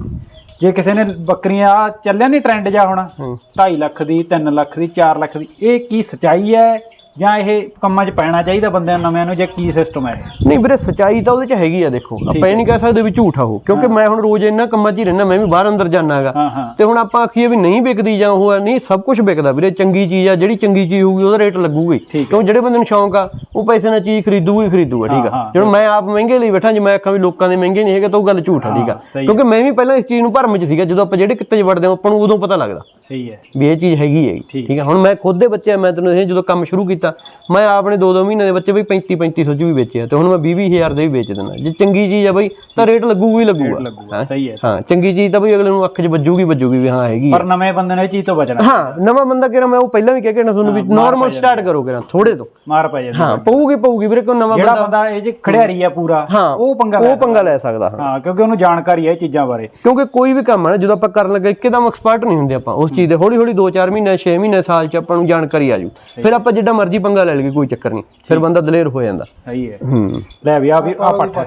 ਜੇ ਕਿਸੇ ਨੇ ਬੱਕਰੀਆਂ ਆਹ ਚੱਲਿਆ ਨਹੀਂ ਟ੍ਰੈਂਡ ਜਾ ਹੁਣ ਹੂੰ। 2.5 ਲੱਖ ਦੀ 3 ਲੱਖ ਦੀ 4 ਲੱਖ ਦੀ ਇਹ ਕੀ ਸਚਾਈ ਹੈ? ਜਾਂ ਇਹ ਕੰਮਾਂ 'ਚ ਪੈਣਾ ਚਾਹੀਦਾ ਬੰਦਿਆਂ ਨਵਿਆਂ ਨੂੰ ਜਾਂ ਕੀ ਸਿਸਟਮ ਹੈ ਇਹ? ਨਹੀਂ ਵੀਰੇ ਸਚਾਈ ਤਾਂ ਉਹਦੇ ਚ ਹੈਗੀ ਆ ਦੇਖੋ। ਆਪਾਂ ਇਹ ਨਹੀਂ ਕਹਿ ਸਕਦੇ ਵੀ ਝੂਠ ਆ ਉਹ ਕਿਉਂਕਿ ਮੈਂ ਹੁਣ ਰੋਜ਼ ਇੰਨਾ ਕੰਮਾਂ 'ਚ ਹੀ ਰਹਿਣਾ ਮੈਂ ਵੀ ਬਾਹਰ ਅੰਦਰ ਜਾਣਾਗਾ ਹਾਂ ਹਾਂ। ਤੇ ਹੁਣ ਆਪਾਂ ਆਖੀਏ ਵੀ ਨਹੀਂ ਵਿਕਦੀ ਜਾਂ ਉਹ ਆ, ਨਹੀਂ ਸਭ ਕੁਝ ਵਿਕਦਾ ਵੀਰੇ ਚੰਗੀ ਚੀਜ਼ ਆ ਜਿਹੜੀ ਚੰਗੀ ਚੀਜ਼ ਹੋਊਗੀ ਉਹਦਾ ਰੇਟ ਲੱਗੂਗਾ ਹੀ। ਠੀਕ ਕਿਉਂ ਜਿਹੜੇ ਬੰਦੇ ਨੂੰ ਸ਼ੌਂਕ ਆ ਉਹ ਪੈਸੇ ਨਾਲ ਚੀਜ਼ ਖਰੀਦੂਗਾ ਹੀ ਖਰੀਦੂਗਾ ਠੀਕ ਹਾਂ, ਆ। ਹਾਂ, ਜਦੋਂ ਮੈਂ ਆਪ ਮਹਿੰਗੇ ਲਈ ਬੈਠਾ ਜੇ ਮੈਂ ਆਖਾਂ ਵੀ ਲੋਕਾਂ ਦੇ ਮਹਿੰਗੇ ਨਹੀਂ ਹੈਗੇ ਤਾਂ ਉਹ ਗੱਲ ਝੂਠ ਆ ਠੀਕ ਆ। ਸਹੀ ਕਿਉਂਕਿ ਮੈਂ ਵੀ ਪਹਿਲਾਂ ਇਸ ਚੀਜ਼ ਨੂੰ ਭਰਮ 'ਚ ਸੀਗਾ ਜਦੋਂ ਆਪਾਂ ਜਿਹੜੇ ਕਿੱਤੇ 'ਚ ਵੜਦੇ ਹਾਂ ਆਪਾਂ ਨੂੰ ਉਦੋਂ ਪਤਾ ਲੱਗਦਾ। ਸਹੀ ਹੈ। ਵੀ ਇਹ ਚੀਜ਼ ਹੈਗੀ ਹੈ ਠੀਕ। ਹੈ ਹੁਣ ਮੈਂ ਖੁਦ ਦੇ ਬੱਚੇ ਮੈਂ ਤੈਨੂੰ ਇਹ ਜਦੋਂ ਕੰਮ ਸ਼ੁਰੂ ਕੀਤਾ ਮੈਂ ਆਪਣੇ 2-2 ਮਹੀਨੇ ਦੇ ਬੱਚੇ ਬਈ 35 3500 ਚ ਵੀ ਵੇਚੇ ਆ ਤੇ ਹੁਣ ਮੈਂ 20-20000 ਦੇ ਵੀ ਵੇਚ ਦਿੰਦਾ। ਜੇ ਚੰਗੀ ਚੀਜ਼ ਆ ਬਈ ਤਾਂ ਰੇਟ ਲੱਗੂਗਾ ਹੀ ਲੱਗੂਗਾ। ਸਹੀ ਹੈ। ਹਾਂ ਚੰਗੀ ਚੀਜ਼ ਤਾਂ ਬਈ ਅਗਲੇ ਨੂੰ ਅੱਖ 'ਚ ਵੱਜੂਗੀ ਵੱਜੂਗੀ ਵੀ ਹਾਂ ਹੈਗੀ। ਪਰ ਨਵੇਂ ਬੰਦੇ ਨੇ ਇਹ ਚੀਜ਼ ਤੋਂ ਬਚਣਾ। ਹਾਂ ਨਵਾਂ ਬੰਦਾ ਕਿਹੜਾ ਮੈਂ ਉਹ ਪਹਿਲਾਂ ਵੀ ਕਹਿ ਕੇ ਨਾ ਤੁਹਾਨੂੰ ਵੀ ਨਾਰਮਲ ਸਟਾਰਟ ਕਰੋ ਕਿਹੜਾ ਥੋੜੇ ਤੋਂ। ਮਾਰ ਪੈ ਜਾਂਦੀ ਹਾਂ। ਪਊਗੀ ਪਊਗੀ ਵੀਰੇ ਕੋਈ ਨਵਾਂ ਜਿਹੜਾ ਬੰਦਾ ਇਹ 'ਚ ਖੜਿਆਰੀ ਆ ਪੂਰਾ ਹਾਂ ਉਹ ਪੰਗਾ ਉਹ ਪੰਗਾ ਲੈ ਸਕਦਾ ਹਾਂ। ਕਿਉਂਕਿ ਉਹਨੂੰ ਜਾਣਕਾਰੀ ਹੈ ਇਹ ਚੀਜ਼ਾਂ ਬਾਰੇ। ਕਿਉਂਕਿ ਕੋਈ ਵੀ ਕੰਮ ਹੈ ਜਦੋਂ ਆਪਾਂ ਕਰਨ ਲੱਗੇ ਇੱਕਦਮ ਐਕਸਪਰਟ ਨਹੀਂ ਹੁੰਦੇ ਆਪਾਂ ਉਸ ਚੀਜ਼ ਦੇ ਹੌਲੀ ਹੌਲੀ 2-4 ਮਹੀਨੇ 6 ਮਹੀਨੇ ਸਾਲ ਚ ਆਪਾਂ ਨੂੰ ਜਾਣਕਾਰੀ ਆ ਜੂ। ਫਿਰ ਆਪਾਂ ਜਿੱਡਾ ਮਰਜ਼ੀ ਪੰਗਾ ਲੈ ਲਈਏ ਕੋਈ ਚੱਕਰ ਨਹੀਂ। ਫਿਰ ਬੰਦਾ ਦਲੇਰ ਹੋ ਜਾਂਦਾ। ਸਹੀ ਹੈ। ਹੂੰ। ਲੈ ਵੀ ਆ ਵੀ ਆ ਪੱਠ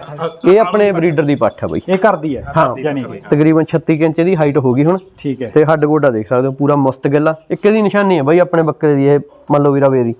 ਇਹ ਆਪਣੇ ਬਰੀਡਰ ਦੀ ਪੱਠ ਆ ਬਈ। ਇਹ ਕਰਦੀ ਹੈ। ਹਾਂ। ਜਾਨੀ ਕਿ ਤਕਰੀਬਨ 36 ਕੁ ਇੰਚ ਦੀ ਹਾਈਟ ਹੋ ਗਈ ਹੁਣ। ਠੀਕ ਹੈ। ਤੇ ਹੱਡ ਗੋਡਾ ਦੇਖ ਸਕਦੇ ਹੋ ਪੂਰਾ ਮੁਸਤਕਿਲ ਆ ਇੱਕ ਇਹਦੀ ਨਿਸ਼ਾਨੀ ਹੈ ਬਈ ਆਪਣੇ ਬੱਕਰੇ ਦੀ ਇਹ ਮੰਨ ਲਓ ਵੀ ਰਵੇ ਦੀ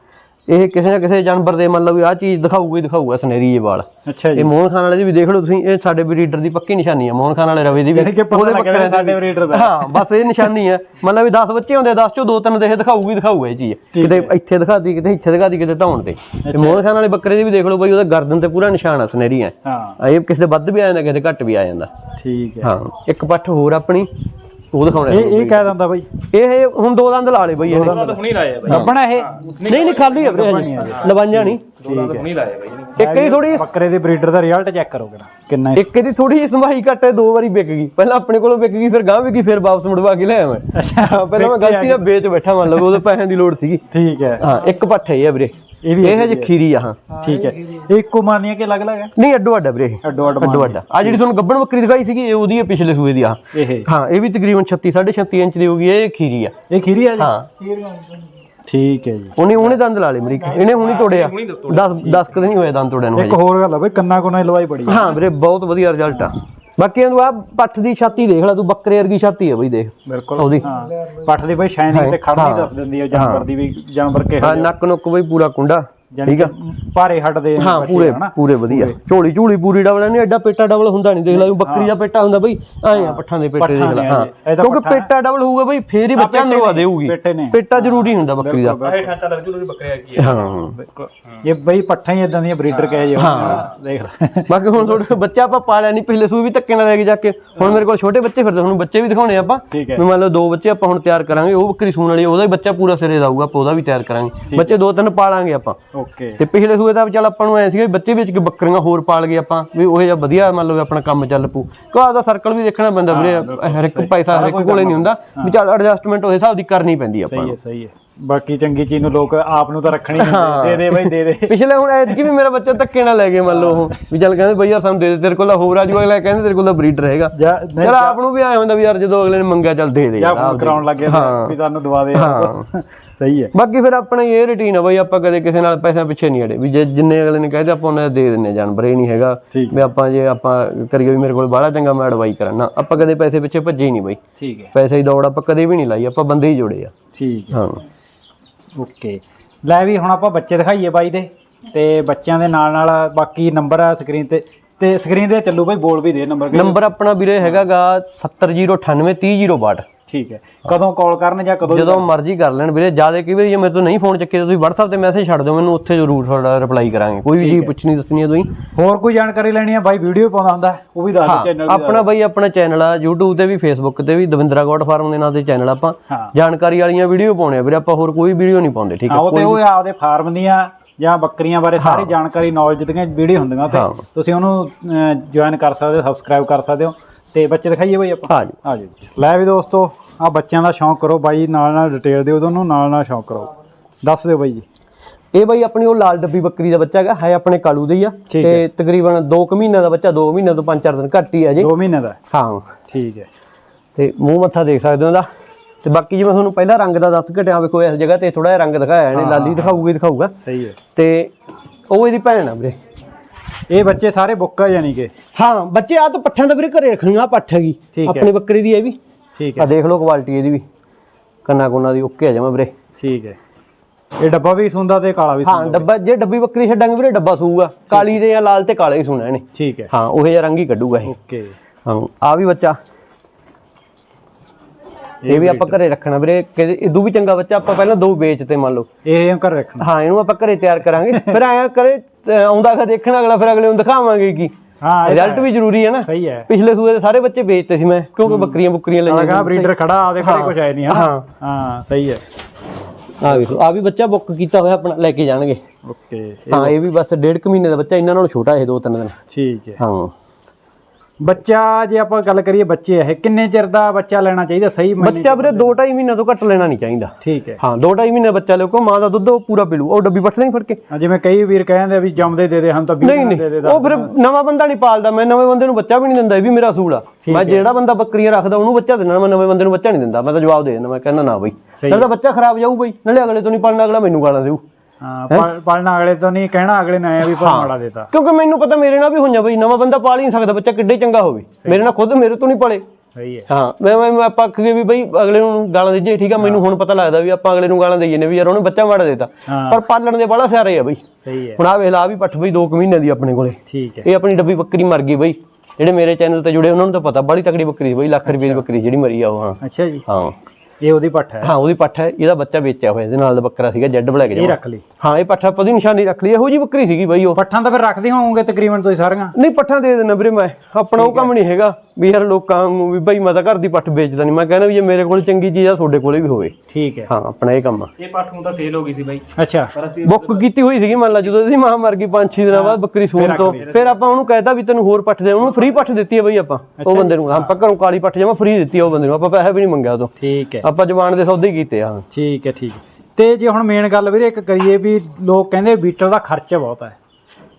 ਇਹ ਕਿਸੇ ਨਾ ਕਿਸੇ ਜਾਨਵਰ ਦੇ ਵੀ ਆਹ ਚੀਜ਼ ਦਿਖਾਊਗਾ ਹੀ ਦਿਖਾਊਗਾ ਸਨੇਰੀ ਇਹ ਵਾਲ। ਅੱਛਾ ਜੀ। ਇਹ ਮੋਹਨ ਖਾਨ ਵਾਲੇ ਦੀ ਵੀ ਦੇਖ ਲਓ ਤੁਸੀਂ ਇਹ ਸਾਡੇ ਬਰੀਡਰ ਦੀ ਪੱਕੀ ਨਿਸ਼ਾਨੀ ਹੈ ਮੋਹਨ ਖਾਨ ਵਾਲੇ ਰਵੇ ਦੀ ਵੀ। ਉਹਦੇ ਦੀ ਸਾਡੇ ਬਰੀਡਰ ਦਾ। ਹਾਂ ਬਸ ਇਹ ਨਿਸ਼ਾਨੀ ਹੈ ਮਤਲਬ ਵੀ 10 ਬੱਚੇ ਹੁੰਦੇ 10 ਚੋਂ ਦੋ ਤਿੰਨ ਦੇ ਇਹ ਦਿਖਾਊਗੀ ਦਿਖਾਊਗਾ ਇਹ ਚੀਜ਼। ਕਿਤੇ ਇੱਥੇ ਦਿਖਾਤੀ ਕਿਤੇ ਇੱਥੇ ਦਿਖਾਤੀ ਕਿਤੇ ਧੌਣ ਤੇ। ਤੇ ਮੋਹਨ ਖਾਨ ਵਾਲੇ ਬੱਕਰੇ ਦੀ ਵੀ ਦੇਖ ਲਓ ਬਈ ਉਹਦਾ ਗਰਦਨ ਤੇ ਪੂਰਾ ਨਿਸ਼ਾਨ ਆ ਸਨੇਰੀ ਹੈ। ਹਾਂ ਇਹ ਕਿਸੇ ਦੇ ਵੱਧ ਵੀ ਆ ਜਾਂਦਾ ਕਿਸੇ ਦੇ ਘੱਟ ਵੀ ਆ ਜਾਂਦਾ। ਠੀਕ ਹੈ। ਹਾਂ ਇੱਕ ਪੱਠ ਹੋਰ ਆਪਣੀ। ਉਹ ਦਿਖਾਉਣਾ ਇਹ ਇਹ ਕਹਿ ਦਿੰਦਾ ਬਾਈ। ਇਹ ਹੁਣ ਦੋ ਦੰਦ ਲਾ ਲੇ ਬਈ ਇਹਨੇ। ਲੱਭਣਾ ਇਹ? ਨਹੀਂ ਨਹੀਂ ਖਾਲੀ ਹੈ ਵੀਰੇ ਹਜੇ। ਲਵਾਂਜਾ ਨਹੀਂ। ਠੀਕ ਹੈ। ਇੱਕ ਹੀ ਥੋੜੀ ਬੱਕਰੇ ਦੇ ਬਰੀਡਰ ਦਾ ਰਿਜ਼ਲਟ ਚੈੱਕ ਕਰੋ ਕਿਰਾ ਕਿੰਨਾ ਇੱਕ ਇਹਦੀ ਥੋੜੀ ਜਿਹੀ ਸੰਭਾਈ ਘੱਟ ਹੈ ਦੋ ਵਾਰੀ ਵਿਕ ਗਈ। ਪਹਿਲਾਂ ਆਪਣੇ ਕੋਲੋਂ ਵਿਕ ਗਈ ਫਿਰ ਗਾਂ ਵਿਕੀ ਫਿਰ ਵਾਪਸ ਮੁੜਵਾ ਕੇ ਲਿਆਇਆ ਮੈਂ ਅੱਛਾ ਪਹਿਲਾਂ ਮੈਂ ਗਲਤੀ ਨਾਲ ਵੇਚ ਬੈਠਾ ਮੰਨ ਲਓ ਉਹਦੇ ਪੈਸਿਆਂ ਦੀ ਲੋੜ ਸੀਗੀ। ਠੀਕ ਹੈ। ਹਾਂ ਇੱਕ ਪੱਠ ਹੈ ਇਹ ਵੀਰੇ। ਇਹ ਵੀ ਇਹ ਹਜੇ ਖੀਰੀ ਆ ਹਾਂ। ਠੀਕ ਹੈ। ਇਹ ਇੱਕੋ ਮਾਨੀਆਂ ਕਿ ਅਲੱਗ ਅਲੱਗ ਹੈ? ਨਹੀਂ ਅੱਡੋ ਅੱਡਾ ਵੀਰੇ। ਅੱਡੋ ਅੱਡ ਅੱਡੋ ਅੱਡਾ ਆ। ਜਿਹੜੀ ਤੁਹਾਨੂੰ ਗੱਬਣ ਬੱਕਰੀ ਦਿਖਾਈ ਸੀਗੀ ਇਹ ਉਹਦੀ ਹੈ ਪਿਛਲੇ ਸੂਏ ਦੀ ਆ ਇਹ ਹਾਂ। ਇਹ ਵੀ ਤਕਰੀਬਨ 36 36 ਇੰਚ ਦੀ ਹੋਗੀ ਇਹ ਖੀਰੀ ਆ। ਇਹ ਖੀਰੀ ਆ ਜੀ? ਹਾਂ। ਠੀਕ ਹੈ ਜੀ। ਉਹਨੇ ਉਹਨੇ ਦੰਦ ਲਾ ਲਏ ਮਰੀਕ ਇਹਨੇ ਹੁਣੀ ਤੋੜਿਆ। 10 10 ਕਦੇ ਨਹੀਂ ਹੋਇਆ ਦੰਦ ਤੋੜਿਆ ਨੂੰ ਇੱਕ ਹੋਰ ਗੱਲ ਆ ਬਈ ਕੰਨਾ ਕੋਨਾ ਲਵਾਈ ਬੜੀ। ਹਾਂ ਵੀਰੇ ਬਹੁਤ ਵਧੀਆ ਰਿਜ਼ਲਟ ਆ। ਬਾਕੀ ਇਹਨੂੰ ਆ ਪੱਠ ਦੀ ਛਾਤੀ ਦੇਖ ਲੈ ਤੂੰ ਬੱਕਰੇ ਵਰਗੀ ਛਾਤੀ ਆ ਬਈ ਦੇਖ। ਬਿਲਕੁਲ। ਉਹਦੀ। ਹਾਂ। ਪੱਠ ਦੀ ਬਈ ਸ਼ਾਈਨਿੰਗ ਤੇ ਖੜਨੀ ਦੱਸ ਦਿੰਦੀ ਹੈ ਜਾਨਵਰ ਦੀ ਵੀ ਜਾਨਵਰ ਕਿਹੋ ਹਾਂ ਨੱਕ ਨੁੱਕ ਬਈ ਪੂਰਾ ਕੁੰਡਾ। ਜਾਨੀ ਕਿ ਭਾਰੇ ਹੱਡ ਦੇ ਹਾਂ ਬੱਚੇ ਪੂਰੇ ਹਨਾ? ਪੂਰੇ ਵਧੀਆ। ਝੋਲੀ ਝੂਲੀ ਪੂਰੀ ਡਬਲ ਨਹੀਂ ਐਡਾ ਪੇਟਾ ਡਬਲ ਹੁੰਦਾ ਨਹੀਂ ਦੇਖ ਲੈ ਬੱਕਰੀ ਦਾ ਪੇਟਾ ਹੁੰਦਾ ਬਈ ਐਂ ਆ ਪੱਠਾਂ ਦੇ ਪੇਟੇ ਦੇਖ ਲੈ ਨੇ ਹਾਂ। ਇਹ ਤਾਂ ਕਿਉਂਕਿ ਪੱਠਾ ਪੇਟਾ ਡਬਲ ਹੋਊਗਾ ਬਈ ਫੇਰ ਹੀ ਬੱਚਾ ਅੰਦਰੋਂ ਆ ਦੇਊਗੀ। ਪੇਟੇ ਨੇ। ਪੇਟਾ ਜ਼ਰੂਰੀ ਹੁੰਦਾ ਬੱਕਰੀ ਦਾ। ਹਾਂ। ਇਹ ਬਈ ਪੱਠਾਂ ਹੀ ਇਦਾਂ ਦੀਆਂ ਬਰੀਡਰ ਕਹੇ ਜੇ ਦੇਖ ਲੈ। ਬਾਕੀ ਹੁਣ ਤੁਹਾਡੇ ਬੱਚਾ ਆਪਾਂ ਪਾਲਿਆ ਨਹੀਂ ਪਿਛਲੇ ਸੂ ਵੀ ਧੱਕੇ ਨਾਲ ਲੈ ਕੇ ਜਾ ਕੇ। ਹੁਣ ਮੇਰੇ ਕੋਲ ਛੋਟੇ ਬੱਚੇ ਫਿਰਦੇ ਹੁਣ ਬੱਚੇ ਵੀ ਦਿਖਾਉਣੇ ਆਪਾਂ। ਠੀਕ ਹੈ। ਵੀ ਮੰਨ ਲਓ ਦੋ ਬੱਚੇ ਆਪਾਂ ਹੁਣ ਤਿਆਰ ਕਰਾਂਗੇ ਉਹ ਬੱਕਰੀ ਸੂਣ ਵਾਲੀ ਉਹਦਾ ਹੀ ਬੱਚਾ ਪੂਰਾ ਸਿਰੇ ਦਾ ਆਊਗਾ ਆਪਾਂ ਉਹਦਾ ਵੀ ਤਿਆਰ ਕਰਾਂਗੇ। ਬੱਚੇ ਦੋ ਤਿੰਨ ਪਾਲਾਂਗੇ ਆਪਾਂ। ਓਕੇ ਤੇ ਪਿਛਲੇ ਸੂਏ ਦਾ ਵੀ ਚੱਲ ਆਪਾਂ ਨੂੰ ਐ ਸੀਗਾ ਵੀ ਬੱਚੇ ਵਿੱਚ ਕੇ ਬੱਕਰੀਆਂ ਹੋਰ ਪਾਲ ਗਏ ਆਪਾਂ ਵੀ ਉਹ ਜਿਹਾ ਵਧੀਆ ਮੰਨ ਲਓ ਆਪਣਾ ਕੰਮ ਚੱਲ ਪੂ ਘਰ ਦਾ ਸਰਕਲ ਵੀ ਦੇਖਣਾ ਪੈਂਦਾ ਵੀਰੇ ਹਰ ਇੱਕ ਪੈਸਾ ਹਰ ਇੱਕ ਕੋਲੇ ਨਹੀਂ ਹੁੰਦਾ ਵੀ ਚੱਲ ਐਡਜਸਟਮੈਂਟ ਉਸ ਹਿਸਾਬ ਦੀ ਕਰਨੀ ਪੈਂਦੀ ਆਪਾਂ ਸਹੀ ਹੈ ਸਹੀ ਹੈ। ਬਾਕੀ ਚੰਗੀ ਚੀਜ਼ ਨੂੰ ਲੋਕ ਆਪ ਨੂੰ ਤਾਂ ਰੱਖਣੀ। ਦੇ ਦੇ ਬਈ ਦੇ ਦੇ। ਪਿਛਲੇ ਹੁਣ ਐਤਕੀ ਵੀ ਮੇਰਾ ਬੱਚਾ ਧੱਕੇ ਨਾਲ ਲੈ ਗਏ ਮੰਨ ਲਓ ਉਹ ਵੀ ਚੱਲ ਕਹਿੰਦੇ ਬਈ ਯਾਰ ਸਾਨੂੰ ਦੇ ਦੇ ਤੇਰੇ ਕੋਲ ਤਾਂ ਹੋਰ ਆ ਜੂ ਅਗਲਾ ਕਹਿੰਦੇ ਤੇਰੇ ਕੋਲ ਤਾਂ ਬਰੀਡਰ ਹੈਗਾ। ਜਾਂ ਨਹੀਂ ਚਲ ਆਪ ਨੂੰ ਵੀ ਆਇਆ ਹੁੰਦਾ ਵੀ ਯਾਰ ਜਦੋਂ ਅਗਲੇ ਨੇ ਮੰਗਿਆ ਚੱਲ ਦੇ ਦੇ ਯਾਰ ਫੋਨ। ਕਰਾਉਣ ਲੱਗੇ। ਵੀ ਤੁਹਾਨੂੰ ਦਵਾ ਦੇ ਹਾਂ। ਸਹੀ ਹੈ। ਬਾਕੀ ਫਿਰ ਆਪਣਾ ਇਹ ਰੁਟੀਨ ਆ ਬਈ ਆਪਾਂ ਕਦੇ ਕਿਸੇ ਨਾਲ ਪੈਸਾ ਪਿੱਛੇ ਨਹੀਂ ਅੜੇ ਵੀ ਜੇ ਜਿੰਨੇ ਅਗਲੇ ਨੇ ਕਹਿੰਦੇ ਆਪਾਂ ਉਹਨਾਂ ਦੇ ਦਿੰਨੇ ਜਾਨਵਰ ਇਹ ਨਹੀਂ ਹੈਗਾ। ਵੀ ਆਪਾਂ ਜੇ ਆਪਾਂ ਕਰੀਏ ਵੀ ਮੇਰੇ ਕੋਲ ਬਾਹਲਾ ਚੰਗਾ ਮੈਂ ਅਡਵਾਈ ਕਰਾਂ। ਨਾ ਆਪਾਂ ਕਦੇ ਪੈਸੇ ਪਿੱਛੇ ਭੱਜੇ ਹੀ ਨਹੀਂ ਬਈ। ਠੀਕ ਹੈ। ਪੈਸੇ ਦੀ ਦੌੜ ਆਪਾਂ ਕਦੇ ਵੀ ਨਹੀਂ ਲਾਈ ਆਪਾਂ ਬੰਦੇ ਹੀ ਜੋੜੇ ਆ। ਠੀਕ ਹੈ। ਹਾਂ। ਓਕੇ। ਲੈ ਵੀ ਹੁਣ ਆਪਾਂ ਬੱਚੇ ਦਿਖਾਈਏ ਬਾਈ ਦੇ ਤੇ ਬੱਚਿਆਂ ਦੇ ਨਾਲ ਨਾਲ ਬਾਕੀ ਨੰਬਰ ਆ ਸਕਰੀਨ ਤੇ ਤੇ ਸਕਰੀਨ ਤੇ ਚੱਲੂ ਬਾਈ ਬੋਲ ਵੀ ਦੇ ਨੰਬਰ ਨੰਬਰ ਆਪਣਾ ਵੀਰੇ ਹੈਗਾਗਾ 70983062 ਠੀਕ ਹੈ। ਕਦੋਂ ਕਾਲ ਕਰਨ ਜਾਂ ਕਦੋਂ ਜਦੋਂ ਮਰਜ਼ੀ ਕਰ ਲੈਣ ਵੀਰੇ ਜ਼ਿਆਦਾ ਕਈ ਵਾਰੀ ਜੇ ਮੇਰੇ ਤੋਂ ਨਹੀਂ ਫੋਨ ਚੱਕੇ ਤਾਂ ਤੁਸੀਂ WhatsApp ਤੇ ਮੈਸੇਜ ਛੱਡ ਦਿਓ ਮੈਨੂੰ ਉੱਥੇ ਜ਼ਰੂਰ ਤੁਹਾਡਾ ਰਿਪਲਾਈ ਕਰਾਂਗੇ। ਕੋਈ ਵੀ ਚੀਜ਼ ਪੁੱਛਣੀ ਦੱਸਣੀ ਹੈ ਤੁਸੀਂ। ਹੋਰ ਕੋਈ ਜਾਣਕਾਰੀ ਲੈਣੀ ਆ ਬਾਈ ਵੀਡੀਓ ਪਾਉਂਦਾ ਹੁੰਦਾ ਉਹ ਵੀ ਦੱਸ ਦੇ ਚੈਨਲ ਆਪਣਾ ਬਈ ਆਪਣਾ ਚੈਨਲ ਆ YouTube ਤੇ ਵੀ Facebook ਤੇ ਵੀ ਦਵਿੰਦਰਾ ਗੋਡ ਫਾਰਮ ਦੇ ਨਾਂ ਤੇ ਚੈਨਲ ਆਪਾਂ। ਹਾਂ। ਜਾਣਕਾਰੀ ਵਾਲੀਆਂ ਵੀਡੀਓ ਪਾਉਣੇ ਆ ਵੀਰੇ ਆਪਾਂ ਹੋਰ ਕੋਈ ਵੀਡੀਓ ਨਹੀਂ ਪਾਉਂਦੇ ਠੀਕ ਹਾਂ? ਹੈ ਉਹ ਤੇ ਉਹ ਆਪਦੇ ਫਾਰਮ ਦੀਆਂ ਜਾਂ ਬੱਕਰੀਆਂ ਬਾਰੇ ਸਾਰੀ ਜਾਣਕਾਰੀ ਨੌਲੇਜ ਦੀਆਂ ਵੀਡੀਓ ਹੁੰਦੀਆਂ ਤੇ ਤੁਸੀਂ ਉਹਨੂੰ ਜੁਆਇਨ ਕਰ ਸਕਦੇ ਹੋ ਸਬਸਕ੍ਰਾਈਬ ਕਰ ਸਕਦੇ ਹੋ। ਤੇ ਬੱਚੇ ਦਿਖਾਈਏ ਬਾਈ ਆਪਾਂ? ਹਾਂ ਜੀ। ਆ ਜਾਓ ਜੀ। ਲੈ ਵੀ ਦੋਸਤੋ ਆ ਬੱਚਿਆਂ ਦਾ ਸ਼ੌਂਕ ਕਰੋ ਬਾਈ ਨਾਲ ਨਾਲ ਡਿਟੇਲ ਦਿਓ ਤੁਹਾਨੂੰ ਨਾਲ ਨਾਲ ਸ਼ੌਂਕ ਕਰੋ। ਦੱਸ ਦਿਓ ਬਾਈ ਜੀ। ਇਹ ਬਾਈ ਆਪਣੀ ਉਹ ਲਾਲ ਡੱਬੀ ਬੱਕਰੀ ਦਾ ਬੱਚਾ ਹੈਗਾ ਹੈ ਆਪਣੇ ਕਾਲੂ ਦਾ ਹੀ ਆ। ਠੀਕ ਤੇ ਤਕਰੀਬਨ 2 ਕੁ ਮਹੀਨਿਆਂ ਦਾ ਬੱਚਾ 2 ਮਹੀਨਿਆਂ ਤੋਂ 5-4 ਦਿਨ ਘੱਟ ਹੀ ਆ ਜੀ। 2 ਮਹੀਨੇ ਦਾ। ਹਾਂ। ਠੀਕ ਹੈ। ਤੇ ਮੂੰਹ ਮੱਥਾ ਦੇਖ ਸਕਦੇ ਹੋ ਉਹਦਾ। ਤੇ ਬਾਕੀ ਜਿਵੇਂ ਤੁਹਾਨੂੰ ਪਹਿਲਾਂ ਰੰਗ ਦਾ ਦੱਸ ਘਟਿਆ ਵੇਖੋ ਇਸ ਜਗ੍ਹਾ ਤੇ ਥੋੜਾ ਜਿਹਾ ਰੰਗ ਦਿਖਾਇਆ ਇਹਨੇ ਲਾਲੀ ਦਿਖਾਊਗਾ ਦਿਖਾਊਗਾ। ਸਹੀ ਹੈ। ਤੇ ਉਹ ਇਹਦੀ ਭੈਣ ਆ ਵੀਰੇ। ਇਹ ਬੱਚੇ ਸਾਰੇ ਬੁੱਕਾ ਯਾਨੀ ਕਿ? ਹਾਂ ਬੱਚੇ ਆ ਤਾਂ ਪੱਠਿਆਂ ਦਾ ਵੀਰੇ ਘਰੇ ਰੱਖਣੀਆਂ ਪੱਠ ਹੈਗੀ। ਆਪਣੀ ਬੱਕਰੀ ਦੀ ਇਹ ਵੀ। ਠੀਕ ਆ ਹੈ ਦੇਖ ਲਓ ਕੁਆਲਿਟੀ ਇਹਦੀ ਵੀ। ਕੰਨਾ ਕੋਨਾ ਦੀ ਓਕੇ ਆ ਜਾਵਾਂ ਵੀਰੇ। ਠੀਕ ਹੈ। ਇਹ ਡੱਬਾ ਵੀ ਸੁੰਦਾ ਤੇ ਕਾਲਾ ਵੀ ਹਾਂ ਸੁੰਦਾ ਡੱਬਾ ਜੇ ਡੱਬੀ ਬੱਕਰੀ ਛੱਡਾਂਗੇ ਵੀਰੇ ਡੱਬਾ ਸੂਗਾ। ਕਾਲੀ ਦੇ ਜਾਂ ਲਾਲ ਤੇ ਕਾਲਾ ਹੀ ਸੁਣਾ ਇਹਨੇ ਠੀਕ ਹੈ। ਹਾਂ ਉਹ ਜਿਹਾ ਰੰਗ ਹੀ ਕੱਢੂਗਾ ਇਹ। ਓਕੇ ਹਾਂ ਆ ਵੀ ਬੱਚਾ। ਇਹ ਵੀ ਆਪਾਂ ਘਰੇ ਰੱਖਣਾ ਵੀਰੇ। ਇਦੋਂ ਵੀ ਚੰਗਾ ਬੱਚਾ ਆਪਾਂ ਪਹਿਲਾਂ ਦੋ ਵੇਚਤੇ ਮੰਨ ਲਓ। ਇਹ ਘਰ ਰੱਖਣਾ। ਹਾਂ ਇਹਨੂੰ ਆਪਾਂ ਘਰੇ ਤਿਆਰ ਕਰਾਂਗੇ। ਫਿਰ ਐਂ ਕਰੇ ਆਉਂਦਾ ਖਾ ਦੇਖਣਾ ਅਗਲਾ ਫਿਰ ਅਗਲੇ ਨੂੰ ਦਿਖਾਵਾਂਗੇ ਕੀ। ਹਾਂ ਰਿਜ਼ਲਟ ਵੀ ਜ਼ਰੂਰੀ ਹੈ ਨਾ। ਸਹੀ ਹੈ। ਪਿਛਲੇ ਸੂਏ ਦੇ ਸਾਰੇ ਬੱਚੇ ਵੇਚਤੇ ਸੀ ਮੈਂ ਕਿਉਂਕਿ ਬੱਕਰੀਆਂ ਬੁੱਕਰੀਆਂ ਲਈਆਂ ਲਗਾ ਬਰੀਡਰ ਖੜਾ ਆਦੇ ਘਰੇ ਕੁਝ ਆਏ ਨਹੀਂ ਹਾਂ। ਹਾਂ ਸਹੀ ਹੈ। ਆ ਵੇਖੋ ਆ ਵੀ ਬੱਚਾ ਬੁੱਕ ਕੀਤਾ ਹੋਇਆ ਆਪਣਾ ਲੈ ਕੇ ਜਾਣਗੇ। ਓਕੇ ਹਾਂ ਇਹ ਵੀ ਬਸ ਡੇਢ ਕੁ ਮਹੀਨੇ ਦਾ ਬੱਚਾ ਇਹਨਾਂ ਨਾਲੋਂ ਛੋਟਾ ਇਹ ਦੋ ਤਿੰਨ ਦਿਨ। ਠੀਕ ਹੈ। ਹਾਂ। ਬੱਚਾ ਜੇ ਆਪਾਂ ਗੱਲ ਕਰੀਏ ਬੱਚੇ ਇਹ ਕਿੰਨੇ ਚਿਰ ਦਾ ਬੱਚਾ ਲੈਣਾ ਚਾਹੀਦਾ? ਸਹੀ ਮਹੀਨੇ ਬੱਚਾ ਵੀਰੇ 2.5 ਮਹੀਨੇ ਤੋਂ ਘੱਟ ਲੈਣਾ ਨਹੀਂ ਚਾਹੀਦਾ। ਠੀਕ ਹੈ। ਹਾਂ 2.5 ਮਹੀਨੇ ਬੱਚਾ ਲਿਓ ਕੋ ਮਾਂ ਦਾ ਦੁੱਧ ਉਹ ਪੂਰਾ ਪੀ ਲੂ ਉਹ ਡੱਬੀ ਪੱਟ ਨਹੀਂ ਫੜ ਕੇ। ਹਾਂ, ਜਿਵੇਂ ਕਈ ਵੀਰ ਕਹਿੰਦੇ ਆ ਵੀ ਜੰਮਦੇ ਦੇ ਦੇ ਹਮ ਤਾਂ 20 ਨਹੀਂ ਦਿਨ ਦੇ ਦੇ ਨਹੀਂ ਉਹ ਫਿਰ ਨਵਾਂ ਬੰਦਾ ਨਹੀਂ ਪਾਲਦਾ ਮੈਂ ਨਵੇਂ ਬੰਦੇ ਨੂੰ ਬੱਚਾ ਵੀ ਨਹੀਂ ਦਿੰਦਾ ਇਹ ਵੀ ਮੇਰਾ ਅਸੂਲ ਆ। ਮੈਂ ਜਿਹੜਾ ਬੰਦਾ ਬੱਕਰੀਆਂ ਰੱਖਦਾ ਉਹਨੂੰ ਬੱਚਾ ਦੇਣਾ ਮੈਂ ਨਵੇਂ ਬੰਦੇ ਨੂੰ ਬੱਚਾ ਨਹੀਂ ਦਿੰਦਾ ਮੈਂ ਤਾਂ ਜਵਾਬ ਦੇ ਦਿੰਦਾ ਮੈਂ ਕਹਿੰਦਾ ਨਾ ਬਈ। ਸਹੀ ਨਾਲੇ ਤਾਂ ਬੱਚਾ ਖਰਾਬ ਜਾਊ ਬਈ ਨਾਲੇ ਅਗਲੇ ਤੋਂ ਨਹੀਂ ਪਾਲਣਾ ਅਗਲਾ ਮੈਨੂੰ ਗਾਲਾਂ ਦੇਊ। ਹਾਂ ਪਾਲ- ਪਾਲਣਾ ਅਗਲੇ ਤੋਂ ਨਹੀਂ ਕਹਿਣਾ ਅਗਲੇ ਨੇ ਆਇਆ ਵੀ ਪਰ ਮਾੜਾ ਦੇਤਾ। ਕਿਉਂਕਿ ਮੈਨੂੰ ਪਤਾ ਮੇਰੇ ਨਾਲ ਵੀ ਹੋਈਆਂ ਬਈ ਨਵਾਂ ਬੰਦਾ ਪਾਲ ਹੀ ਨਹੀਂ ਸਕਦਾ ਬੱਚਾ ਕਿੱਡੇ ਚੰਗਾ ਹੋਵੇ। ਮੇਰੇ ਨਾਲ ਖੁਦ ਮੇਰੇ ਤੋਂ ਨਹੀਂ ਪਲੇ। ਸਹੀ ਹੈ। ਹਾਂ ਮੈਂ ਮੈਂ ਮੈਂ ਆਪਾਂ ਆਖੀਏ ਵੀ ਬਈ ਅਗਲੇ ਨੂੰ ਗਾਲਾਂ ਦੇਈਏ ਠੀਕ ਆ? ਮੈਨੂੰ ਹੁਣ ਪਤਾ ਲੱਗਦਾ ਵੀ ਆਪਾਂ ਅਗਲੇ ਨੂੰ ਗਾਲਾਂ ਦੇਈਏ ਨੇ ਵੀ ਯਾਰ ਉਹਨੇ ਬੱਚਾ ਮਾੜਾ ਦੇਤਾ। ਪਰ ਪਾਲਣ ਦੇ ਬੜਾ ਸਿਆਰੇ ਆ ਬਈ। ਸਹੀ ਹੈ। ਹੁਣ ਆ ਵੇਖ ਲਾ ਆਹ ਵੀ ਪੱਠ ਬਈ 2 ਮਹੀਨੇ ਦੀ ਆਪਣੇ ਕੋਲੇ। ਠੀਕ ਹੈ। ਇਹ ਆਪਣੀ ਡੱਬੀ ਬੱਕਰੀ ਮਰ ਗਈ ਬਈ। ਜਿਹੜੇ ਮੇਰੇ ਚੈਨਲ ਤੇ ਜੁੜੇ ਉਹਨਾਂ ਨੂੰ ਤਾਂ ਪਤਾ ਬੜੀ ਤਕੜੀ ਬੱਕਰੀ ਸੀ ਬਈ ਲੱਖ ਰੁਪਏ ਦੀ ਬੱਕਰੀ ਜਿਹੜੀ ਮਰੀ ਆ ਉਹ ਹਾਂ। ਅੱਛਾ ਜੀ। ਹਾਂ। ਇਹ ਉਹਦੀ ਪੱਠ ਹੈ। ਹਾਂ ਉਹਦੀ ਪੱਠ ਹੈ। ਇਹਦਾ ਬੱਚਾ ਵੇਚਿਆ ਹੋਇਆ ਇਹਦੇ ਨਾਲ ਦਾ ਬੱਕਰਾ ਸੀਗਾ ਜੈਡ ਬਲੈਕ ਇਹ ਜਿਹਾ ਰੱਖ ਲਈ। ਹਾਂ ਇਹ ਪੱਠਾ ਆਪਾਂ ਦੀ ਨਿਸ਼ਾਨੀ ਰੱਖ ਲਈ। ਇਹੋ ਜੀ ਬੱਕਰੀ ਸੀਗੀ ਬਈ ਉਹ। ਪੱਠਾਂ ਤਾਂ ਫਿਰ ਰੱਖਦੇ ਹੋਵੋਗੇ ਤਕਰੀਬਨ ਤੁਸੀਂ ਸਾਰੀਆਂ। ਨਹੀਂ ਪੱਠਾ ਦੇ ਦੇਣਾ ਵੀਰੇ ਮੈਂ। ਆਪਣਾ ਉਹ ਕੰਮ ਨਹੀਂ ਹੈਗਾ ਵੀ ਯਾਰ ਲੋਕਾਂ ਨੂੰ ਵੀ ਬਈ ਮੈਂ ਤਾਂ ਘਰ ਦੀ ਪੱਠ ਵੇਚਦਾ ਨਹੀਂ। ਮੈਂ ਕਹਿੰਦਾ ਵੀ ਜੇ ਮੇਰੇ ਕੋਲ ਚੰਗੀ ਚੀਜ਼ ਆ ਤੁਹਾਡੇ ਕੋਲੇ ਵੀ ਹੋਵੇ। ਠੀਕ ਹੈ। ਹਾਂ ਆਪਣਾ ਇਹ ਕੰਮ ਆ। ਇਹ ਪੱਠ ਨੂੰ ਤਾਂ ਸੇਲ ਹੋ ਗਈ ਸੀ ਬਾਈ। ਅੱਛਾ। ਬੁੱਕ ਕੀਤੀ ਹੋਈ ਸੀਗੀ ਮੰਨ ਲਾ ਜਦੋਂ ਇਹਦੀ ਮਾਂ ਮਰ ਗਈ 5-6 ਦਿਨਾਂ ਬਾਅਦ ਬੱਕਰੀ ਸੂਣ ਤੋਂ ਫਿਰ ਆਪਾਂ ਉਹਨੂੰ ਕਹਿਤਾ ਵੀ ਤੈਨੂੰ ਹੋਰ ਪੱਠ ਦੇ ਉਹਨੂੰ ਫ੍ਰੀ ਪੱਠ ਦਿੱਤੀ ਹੈ ਬਈ ਆਪਾਂ ਉਹ ਬੰਦੇ ਨੂੰ। ਆਪਾਂ ਘਰੋਂ ਕਾਲੀ ਪੱਠ ਜਮਾ ਫ੍ਰੀ ਦਿੱਤੀ ਉਹ ਬੰਦੇ ਨੂੰ। ਆਪਾਂ ਪੈਸੇ ਵੀ ਨਹੀਂ ਮੰਗਿਆ ਉਹ ਤੋਂ ਠੀਕ ਹੈ। ਆਪਾਂ ਜਵਾਨ ਦੇ ਸੌਦੇ ਕੀਤੇ ਆ। ਠੀਕ ਹੈ ਠੀਕ। ਤੇ ਜੇ ਹੁਣ ਮੇਨ ਗੱਲ ਵੀਰੇ ਇੱਕ ਕਰੀਏ ਵੀ ਲੋਕ ਕਹਿੰਦੇ ਬੀਟਲ ਦਾ ਖਰਚ ਬਹੁਤ ਹੈ।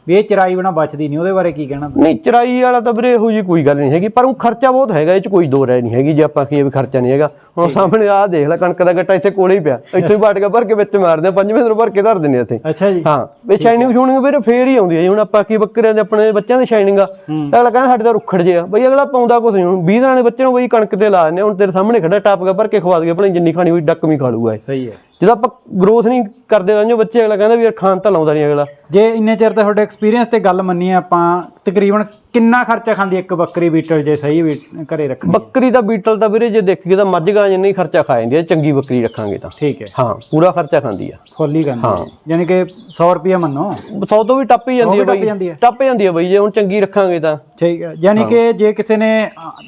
ਵੀ ਇਹ ਚਰਾਈ ਬਿਨਾ ਬਚਦੀ ਨਹੀਂ ਉਹਦੇ ਬਾਰੇ ਕੀ ਕਹਿਣਾ ਨਹੀਂ ਚਰਾਈ ਵਾਲਾ ਤਾਂ ਵੀਰੇ ਇਹੋ ਜੀ ਕੋਈ ਗੱਲ ਨਹੀਂ ਹੈਗੀ ਪਰ ਉਹ ਖਰਚਾ ਬਹੁਤ ਹੈਗਾ ਇਹ ਚ ਕੋਈ ਦੋ ਰਾਏ ਨਹੀਂ ਹੈਗੀ ਜੇ ਆਪਾਂ ਕਹੀਏ ਵੀ ਖਰਚਾ ਨਹੀਂ ਹੈਗਾ। ਹੁਣ ਸਾਹਮਣੇ ਆਹ ਦੇਖ ਲੈ ਕਣਕ ਦਾ ਗੱਟਾ ਇੱਥੇ ਕੋਲੇ ਹੀ ਪਿਆ। ਇੱਥੇ ਹੀ ਬਾਟ ਕੇ ਭਰ ਕੇ ਵਿੱਚ ਮਾਰਦੇ ਆ ਪੰਜਵੇਂ ਦਿਨ ਭਰ ਕੇ ਧਰ ਦਿੰਦੇ ਆ ਇੱਥੇ। ਅੱਛਾ ਜੀ। ਹਾਂ ਵੀ ਸ਼ਾਈਨਿੰਗ ਸ਼ੂਨਿੰਗ ਵੀਰੇ ਫੇਰ ਹੀ ਆਉਂਦੀ ਹੈ ਹੁਣ ਆਪਾਂ ਕੀ ਬੱਕਰਿਆਂ ਦੇ ਆਪਣੇ ਬੱਚਿਆਂ ਦੀ ਸ਼ਾਈਨਿੰਗ ਆ। ਅਗਲਾ ਕਹਿੰਦਾ ਸਾਡੇ ਤਾਂ ਰੁੱਖੜ ਜੇ ਆ। ਬਈ ਅਗਲਾ ਪਾਉਂਦਾ ਕੁਛ ਨਹੀਂ। ਹੁਣ 20 ਦਿਨਾਂ ਦੇ ਬੱਚੇ ਨੂੰ ਬਈ ਕਣਕ ਤੇ ਲਾ ਦਿੰਦੇ ਆ, ਹੁਣ ਤੇਰੇ ਸਾਹਮਣੇ ਖੜਾ ਟਾਪ ਕੇ ਭਰ ਕੇ ਖਵਾ ਦਈਏ। ਆਪਣੀ ਜਿੰਨੀ ਖਾਣੀ ਹੋਈ ਡੱਕਵੀਂ ਖਾ ਲੂਗਾ ਇਹ। ਸਹੀ ਹੈ। ਜਦੋਂ ਆਪਾਂ ਗਰੋਥ ਨਹੀਂ ਕਰਦੇ ਤਾਂ ਜੋ ਬੱਚੇ ਅਗਲਾ ਕਹਿੰਦਾ ਵੀ ਯਾਰ ਖਾਣ ਤਾਂ ਲਾਉਂਦਾ ਨਹੀਂ ਅਗਲਾ। ਜੇ ਇੰਨੇ ਚਿਰ ਤੇ ਤੁਹਾਡੇ ਐਕਸਪੀਰੀਅੰਸ ਤੇ ਗੱਲ ਮੰਨੀਏ ਆਪਾਂ ਤਕਰੀਬਨ ਕਿੰਨਾ ਖਰਚਾ ਖਾਂਦੀ ਇੱਕ ਬੱਕਰੀ ਬੀਟਲ ਜੇ ਸਹੀ ਘਰੇ ਰੱਖਣੀ ਬੱਕਰੀ ਦਾ ਬੀਟਲ ਤਾਂ ਵੀਰੇ ਜੇ ਦੇਖੀਏ ਤਾਂ ਮੱਝ ਗਾਂ ਜਿੰਨੀ ਖਰਚਾ ਖਾ ਜਾਂਦੀ ਹੈ ਚੰਗੀ ਬੱਕਰੀ ਰੱਖਾਂਗੇ ਤਾਂ। ਠੀਕ ਹੈ। ਹਾਂ ਪੂਰਾ ਖਰਚਾ ਖਾਂਦੀ ਆ। ਫੁੱਲ ਹੀ ਕਰਨੀ ਯਾਨੀ ਕਿ 100 ਰੁਪਏ ਮੰਨੋ। 100 ਤੋਂ ਵੀ ਟੱਪ ਹੀ ਜਾਂਦੀ ਹੈ ਟੱਪ ਬਈ। ਜਾਂਦੀ ਹੈ। ਟੱਪ ਜਾਂਦੀ ਹੈ ਬਈ ਜੇ ਹੁਣ ਚੰਗੀ ਰੱਖਾਂਗੇ ਤਾਂ। ਠੀਕ ਹੈ। ਯਾਨੀ ਕਿ ਜੇ ਕਿਸੇ ਨੇ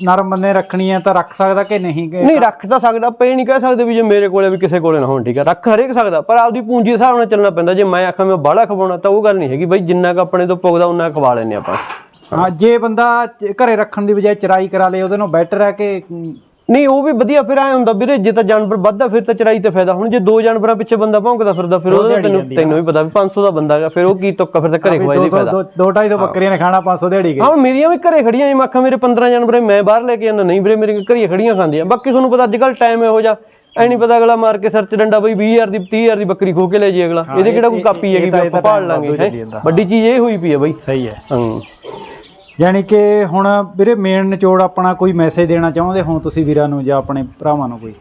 ਨਰਮ ਬੰਦੇ ਰੱਖਣੀ ਹੈ ਤਾਂ ਰੱਖ ਸਕਦਾ ਕਿ ਨਹੀਂ? ਨਹੀਂ ਰੱਖ ਤਾਂ ਸਕਦਾ ਆਪਾਂ ਇਹ ਨਹੀਂ ਕਹਿ ਸਕਦੇ ਵੀ ਜੇ ਮੇਰੇ ਕੋਲੇ ਵੀ ਕਿਸੇ ਕੋਲੇ ਨਾ ਹੋਣ ਠੀਕ ਆ ਰੱਖ ਹਰੇਕ ਸਕਦਾ ਪਰ ਆਪਦੀ ਪੂੰਜੀ ਦੇ ਹਿਸਾਬ ਨਾਲ ਚੱਲਣਾ ਪੈਂਦਾ। ਜੇ ਮੈਂ ਆਖਾਂ ਮੈਂ ਬਾਹਲਾ ਖਵਾਉਣਾ ਤਾਂ ਉਹ ਗੱਲ ਨਹੀਂ ਹੈਗੀ ਬਈ। ਜਿੰਨਾ ਕ ਆਪਣੇ ਤੋਂ ਪੁੱਗਦਾ ਉਹਨਾਂ ਖਵਾ ਲੈਨੇ ਆਪਾਂ। ਹਾਂ ਜੇ ਬੰਦਾ ਚ- ਘਰੇ ਰੱਖਣ ਦੀ ਬਜਾਏ ਚਰਾਈ ਕਰਾ ਲੇ ਉਹਦੇ ਨਾਲ ਬੈਟਰ ਹੈ ਕਿ ਨਹੀਂ ਉਹ ਵੀ ਵਧੀਆ ਫਿਰ ਐ ਹੁੰਦਾ ਵੀਰੇ ਜੇ ਤਾਂ ਜਾਨਵਰ ਵੱਧਦਾ ਫਿਰ ਤਾਂ ਚਰਾਈ ਤੇ ਫਾਇਦਾ। ਹੁਣ ਜੇ ਦੋ ਜਾਨਵਰਾਂ ਪਿੱਛੇ ਬੰਦਾ ਭੌਂਕਦਾ ਫਿਰਦਾ ਫਿਰ ਉਹਦਾ ਤੈਨੂੰ ਤੈਨੂੰ ਵੀ ਪਤਾ ਵੀ 500 ਦਾ ਬੰਦਾ ਹੈਗਾ ਫਿਰ ਉਹ ਕੀ ਤੁੱਕਾ ਫਿਰ ਤਾਂ ਘਰੇ ਖਵਾਈ ਨਹੀਂ 200 ਫਾਇਦਾ। ਦੋ ਦੋ ਢਾਈ ਦੋ ਬੱਕਰੀਆਂ ਨੇ ਖਾਣਾ 500 ਦਿਹਾੜੀ ਗਈ। ਹਾਂ ਮੇਰੀਆਂ ਵੀ ਘਰੇ ਖੜੀਆਂ ਜੀ ਮੈਂ ਆਖਾਂ ਮੇਰੇ 15 ਜਾਨਵਰ ਮੈਂ ਬਾਹਰ ਲੈ ਕੇ ਜਾਂਦਾ ਨਹੀਂ ਵੀਰੇ ਮੇਰੇ ਘਰੇ ਖੜੀਆਂ ਖਾਂਦੀਆਂ। ਬਾਕੀ ਤੁਹਾਨੂੰ ਪਤਾ ਅੱਜ ਕੱਲ ਟਾਈਮ ਇਹੋ ਜਿਹਾ ਐ ਨਹੀਂ ਪਤਾ ਅਗਲਾ ਮਾਰ ਕੇ ਸਰਚ ਡੰਡਾ ਬਈ 20000 ਦੀ 30000 ਦੀ ਬੱਕਰੀ ਖੋ ਕੇ ਲੈ ਜੇ ਅਗਲਾ। ਇਹਦੇ ਕਿਹੜਾ ਕੋਈ ਕਾਪੀ ਹੈਗੀ ਵੀ ਆਪਾਂ ਪਾਲ ਲਾਂਗੇ ਹੈਂ। ਵੱਡੀ ਚੀਜ਼ ਇਹ ਹੋਈ ਪਈ ਹੈ ਬਈ। ਸਹੀ ਹੈ। ਹਾਂ ਯਾਨੀ ਕਿ ਹੁਣ ਵੀਰੇ ਮੇਨ ਨਿਚੋੜ ਆਪਣਾ ਕੋਈ ਮੈਸੇਜ ਦੇਣਾ ਚਾਹੁੰਦੇ ਹੋ ਤੁਸੀਂ ਵੀਰਾਂ ਨੂੰ ਜਾਂ ਆਪਣੇ ਭਰਾਵਾਂ ਨੂੰ ਕੋਈ?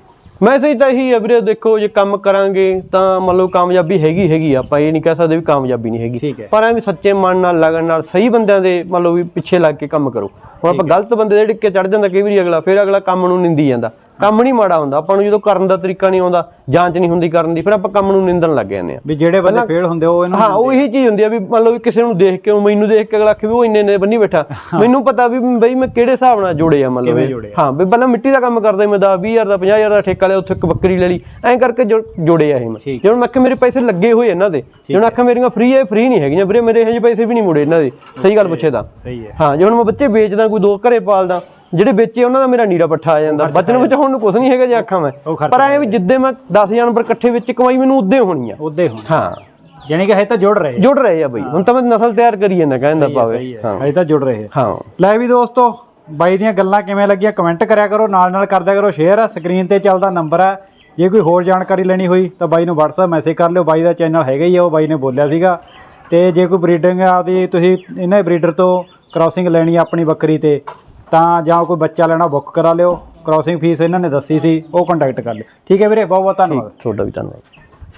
ਮੈਸੇਜ ਤਾਂ ਇਹੀ ਹੈ ਵੀਰੇ ਦੇਖੋ ਜੇ ਕੰਮ ਕਰਾਂਗੇ ਤਾਂ ਮੰਨ ਲਓ ਕਾਮਯਾਬੀ ਹੈਗੀ ਹੈਗੀ ਆ, ਆਪਾਂ ਇਹ ਨਹੀਂ ਕਹਿ ਸਕਦੇ ਵੀ ਕਾਮਯਾਬੀ ਨਹੀਂ ਹੈਗੀ। ਠੀਕ ਹੈ। ਪਰ ਐਵੇਂ ਸੱਚੇ ਮਨ ਨਾਲ ਲਗਨ ਨਾਲ ਸਹੀ ਬੰਦਿਆਂ ਦੇ ਮੰਨ ਲਓ ਵੀ ਪਿੱਛੇ ਲੱਗ ਕੇ ਕੰਮ ਕਰੋ। ਹੁਣ ਆਪਾਂ ਗਲਤ ਬੰਦੇ ਦੇ ਡਿੱਕੇ ਚੜ ਜਾਂਦਾ ਕਈ ਵਾਰੀ ਅਗਲਾ ਫਿਰ ਅਗਲਾ ਕੰਮ ਨੂੰ ਨਿੰਦੀ ਜਾਂਦਾ। ਕੰਮ ਨਹੀਂ ਮਾੜਾ ਹੁੰਦਾ। ਆਪਾਂ ਨੂੰ ਜਦੋਂ ਕਰਨ ਦਾ ਤਰੀਕਾ ਨਹੀਂ ਆਉਂਦਾ ਜਾਂਚ ਨਹੀਂ ਹੁੰਦੀ ਕਰਨ ਦੀ ਫਿਰ ਆਪਾਂ ਕੰਮ ਨੂੰ ਨਿੰਦਣ ਲੱਗ ਜਾਂਦੇ ਆ ਵੀ ਜਿਹੜੇ ਬੰਦੇ ਫੇਲ ਹੁੰਦੇ ਉਹ ਇਹਨੂੰ ਹਾਂ ਉਹ ਇਹੀ ਚੀਜ਼ ਹੁੰਦੀ ਆ ਵੀ ਮੰਨ ਲਓ ਕਿਸੇ ਨੂੰ ਦੇਖ ਕੇ ਉਹ ਮੈਨੂੰ ਦੇਖ ਕੇ ਅਗਲਾ ਆਖੇ ਵੀ ਉਹ ਇੰਨੇ ਇੰਨੇ ਬੰਨੀ ਬੈਠਾ। ਮੈਨੂੰ ਪਤਾ ਵੀ ਬਈ ਮੈਂ ਕਿਹੜੇ ਹਿਸਾਬ ਨਾਲ ਜੋੜੇ ਆ ਮੰਨ ਲਓ ਹਾਂ ਵੀ ਪਹਿਲਾਂ ਮਿੱਟੀ ਦਾ ਕੰਮ ਕਰਦਾ ਮੈਂ 10 20000 ਦਾ 50000 ਦਾ ਠੇਕਾ ਲਿਆ ਉੱਥੇ ਇੱਕ ਬੱਕਰੀ ਲੈ ਲਈ। ਐਂ ਕਰਕੇ ਜੋੜੇ ਆ ਇਹ ਮੈਂ। ਠੀਕ। ਜੇ ਹੁਣ ਮੈਂ ਆਖਿਆ ਮੇਰੇ ਪੈਸੇ ਲੱਗੇ ਹੋਏ ਇਹਨਾਂ ਦੇ ਜੇ ਹੁਣ ਆਖਿਆ ਮੇਰੀਆਂ ਫ੍ਰੀ ਹੈ ਫ੍ਰੀ ਨਹੀਂ ਹੈਗੀਆਂ ਵੀਰੇ ਮੇਰੇ ਇਹੋ ਜਿਹੇ ਪੈਸੇ ਵੀ ਨਹੀਂ ਮੁੜੇ ਇਹਨਾਂ ਦੇ। ਸਹੀ ਗੱਲ ਪੁੱਛੇ ਤਾਂ। ਸਹੀ ਹੈ। ਹਾਂ ਜੇ ਹੁਣ ਮੈਂ ਬੱਚੇ ਵੇਚਦਾ ਕੋਈ ਦੋ ਘਰੇ ਪਾਲਦਾ ਜਿਹੜੇ ਵੇਚੇ ਉਹਨਾਂ ਦਾ ਮੇਰਾ ਨੀਰਾ ਪੱਠਾ ਆ ਜਾਂਦਾ। ਬਚਨ ਵਿੱਚ ਹੁਣ ਨੂੰ ਕੁਝ ਨਹੀਂ ਹੈਗਾ ਜੇ ਆਖਾਂ ਮੈਂ ਪਰ ਐ ਵੀ ਜਿੱਦੇ। ਮੈਂ 10 ਜਾਨਵਰ ਇਕੱਠੇ ਵਿੱਚ ਕਮਾਈ ਮੈਨੂੰ ਉਦੇ ਹੋਣੀ ਆ। ਉਹਦੇ ਹੁਣ ਹਾਂ। ਯਾਨੀ ਕਿ ਹਜੇ ਤਾਂ ਜੁੜ ਰਹੇ ਜੁੜ ਰਹੇ ਆ ਬਈ। ਹੁਣ ਤਾਂ ਮੈਂ ਨਸਲ ਤਿਆਰ ਕਰੀ ਜਾਂਦਾ ਕਹਿੰਦਾ ਪਾਵੇ ਹੈ। ਹਜੇ ਤਾਂ ਜੁੜ ਰਹੇ ਹਾਂ। ਲੈ ਵੀ ਦੋਸਤੋ ਬਾਈ ਦੀਆਂ ਗੱਲਾਂ ਕਿਵੇਂ ਲੱਗੀਆਂ ਕਮੈਂਟ ਕਰਿਆ ਕਰੋ ਨਾਲ ਨਾਲ ਕਰਦਿਆ ਕਰੋ ਸ਼ੇਅਰ ਸਕਰੀਨ ਤੇ ਚੱਲਦਾ ਨੰਬਰ ਹੈ ਜੇ ਕੋਈ ਹੋਰ ਜਾਣਕਾਰੀ ਲੈਣੀ ਹੋਈ ਤਾਂ ਬਾਈ ਨੂੰ WhatsApp ਮੈਸੇਜ ਕਰ ਲਿਓ। ਬਾਈ ਦਾ ਚੈਨਲ ਹੈਗਾ ਹੀ ਆ ਉਹ ਬਾਈ ਨੇ ਬੋਲਿਆ ਸੀਗਾ। ਤੇ ਜੇ ਕੋਈ ਬਰੀਡਿੰਗ ਆਦੀ ਤੁਸੀਂ ਇਹਨਾਂ ਬਰੀਡਰ ਤੋਂ ਕ੍ਰਾਸਿੰਗ ਲੈਣੀ ਆ ਆਪਣੀ ਬੱਕਰੀ ਤੇ। ਤਾਂ ਜਾਂ ਕੋਈ ਬੱਚਾ ਲੈਣਾ ਬੁੱਕ ਕਰਾ ਲਿਓ। ਕ੍ਰਾਸਿੰਗ ਫੀਸ ਇਹਨਾਂ ਨੇ ਦੱਸੀ ਸੀ, ਉਹ ਕੰਟੈਕਟ ਕਰ ਲਿਓ। ਠੀਕ ਹੈ ਵੀਰੇ ਬਹੁਤ ਬਹੁਤ ਧੰਨਵਾਦ ਤੁਹਾਡਾ ਵੀ ਧੰਨਵਾਦ।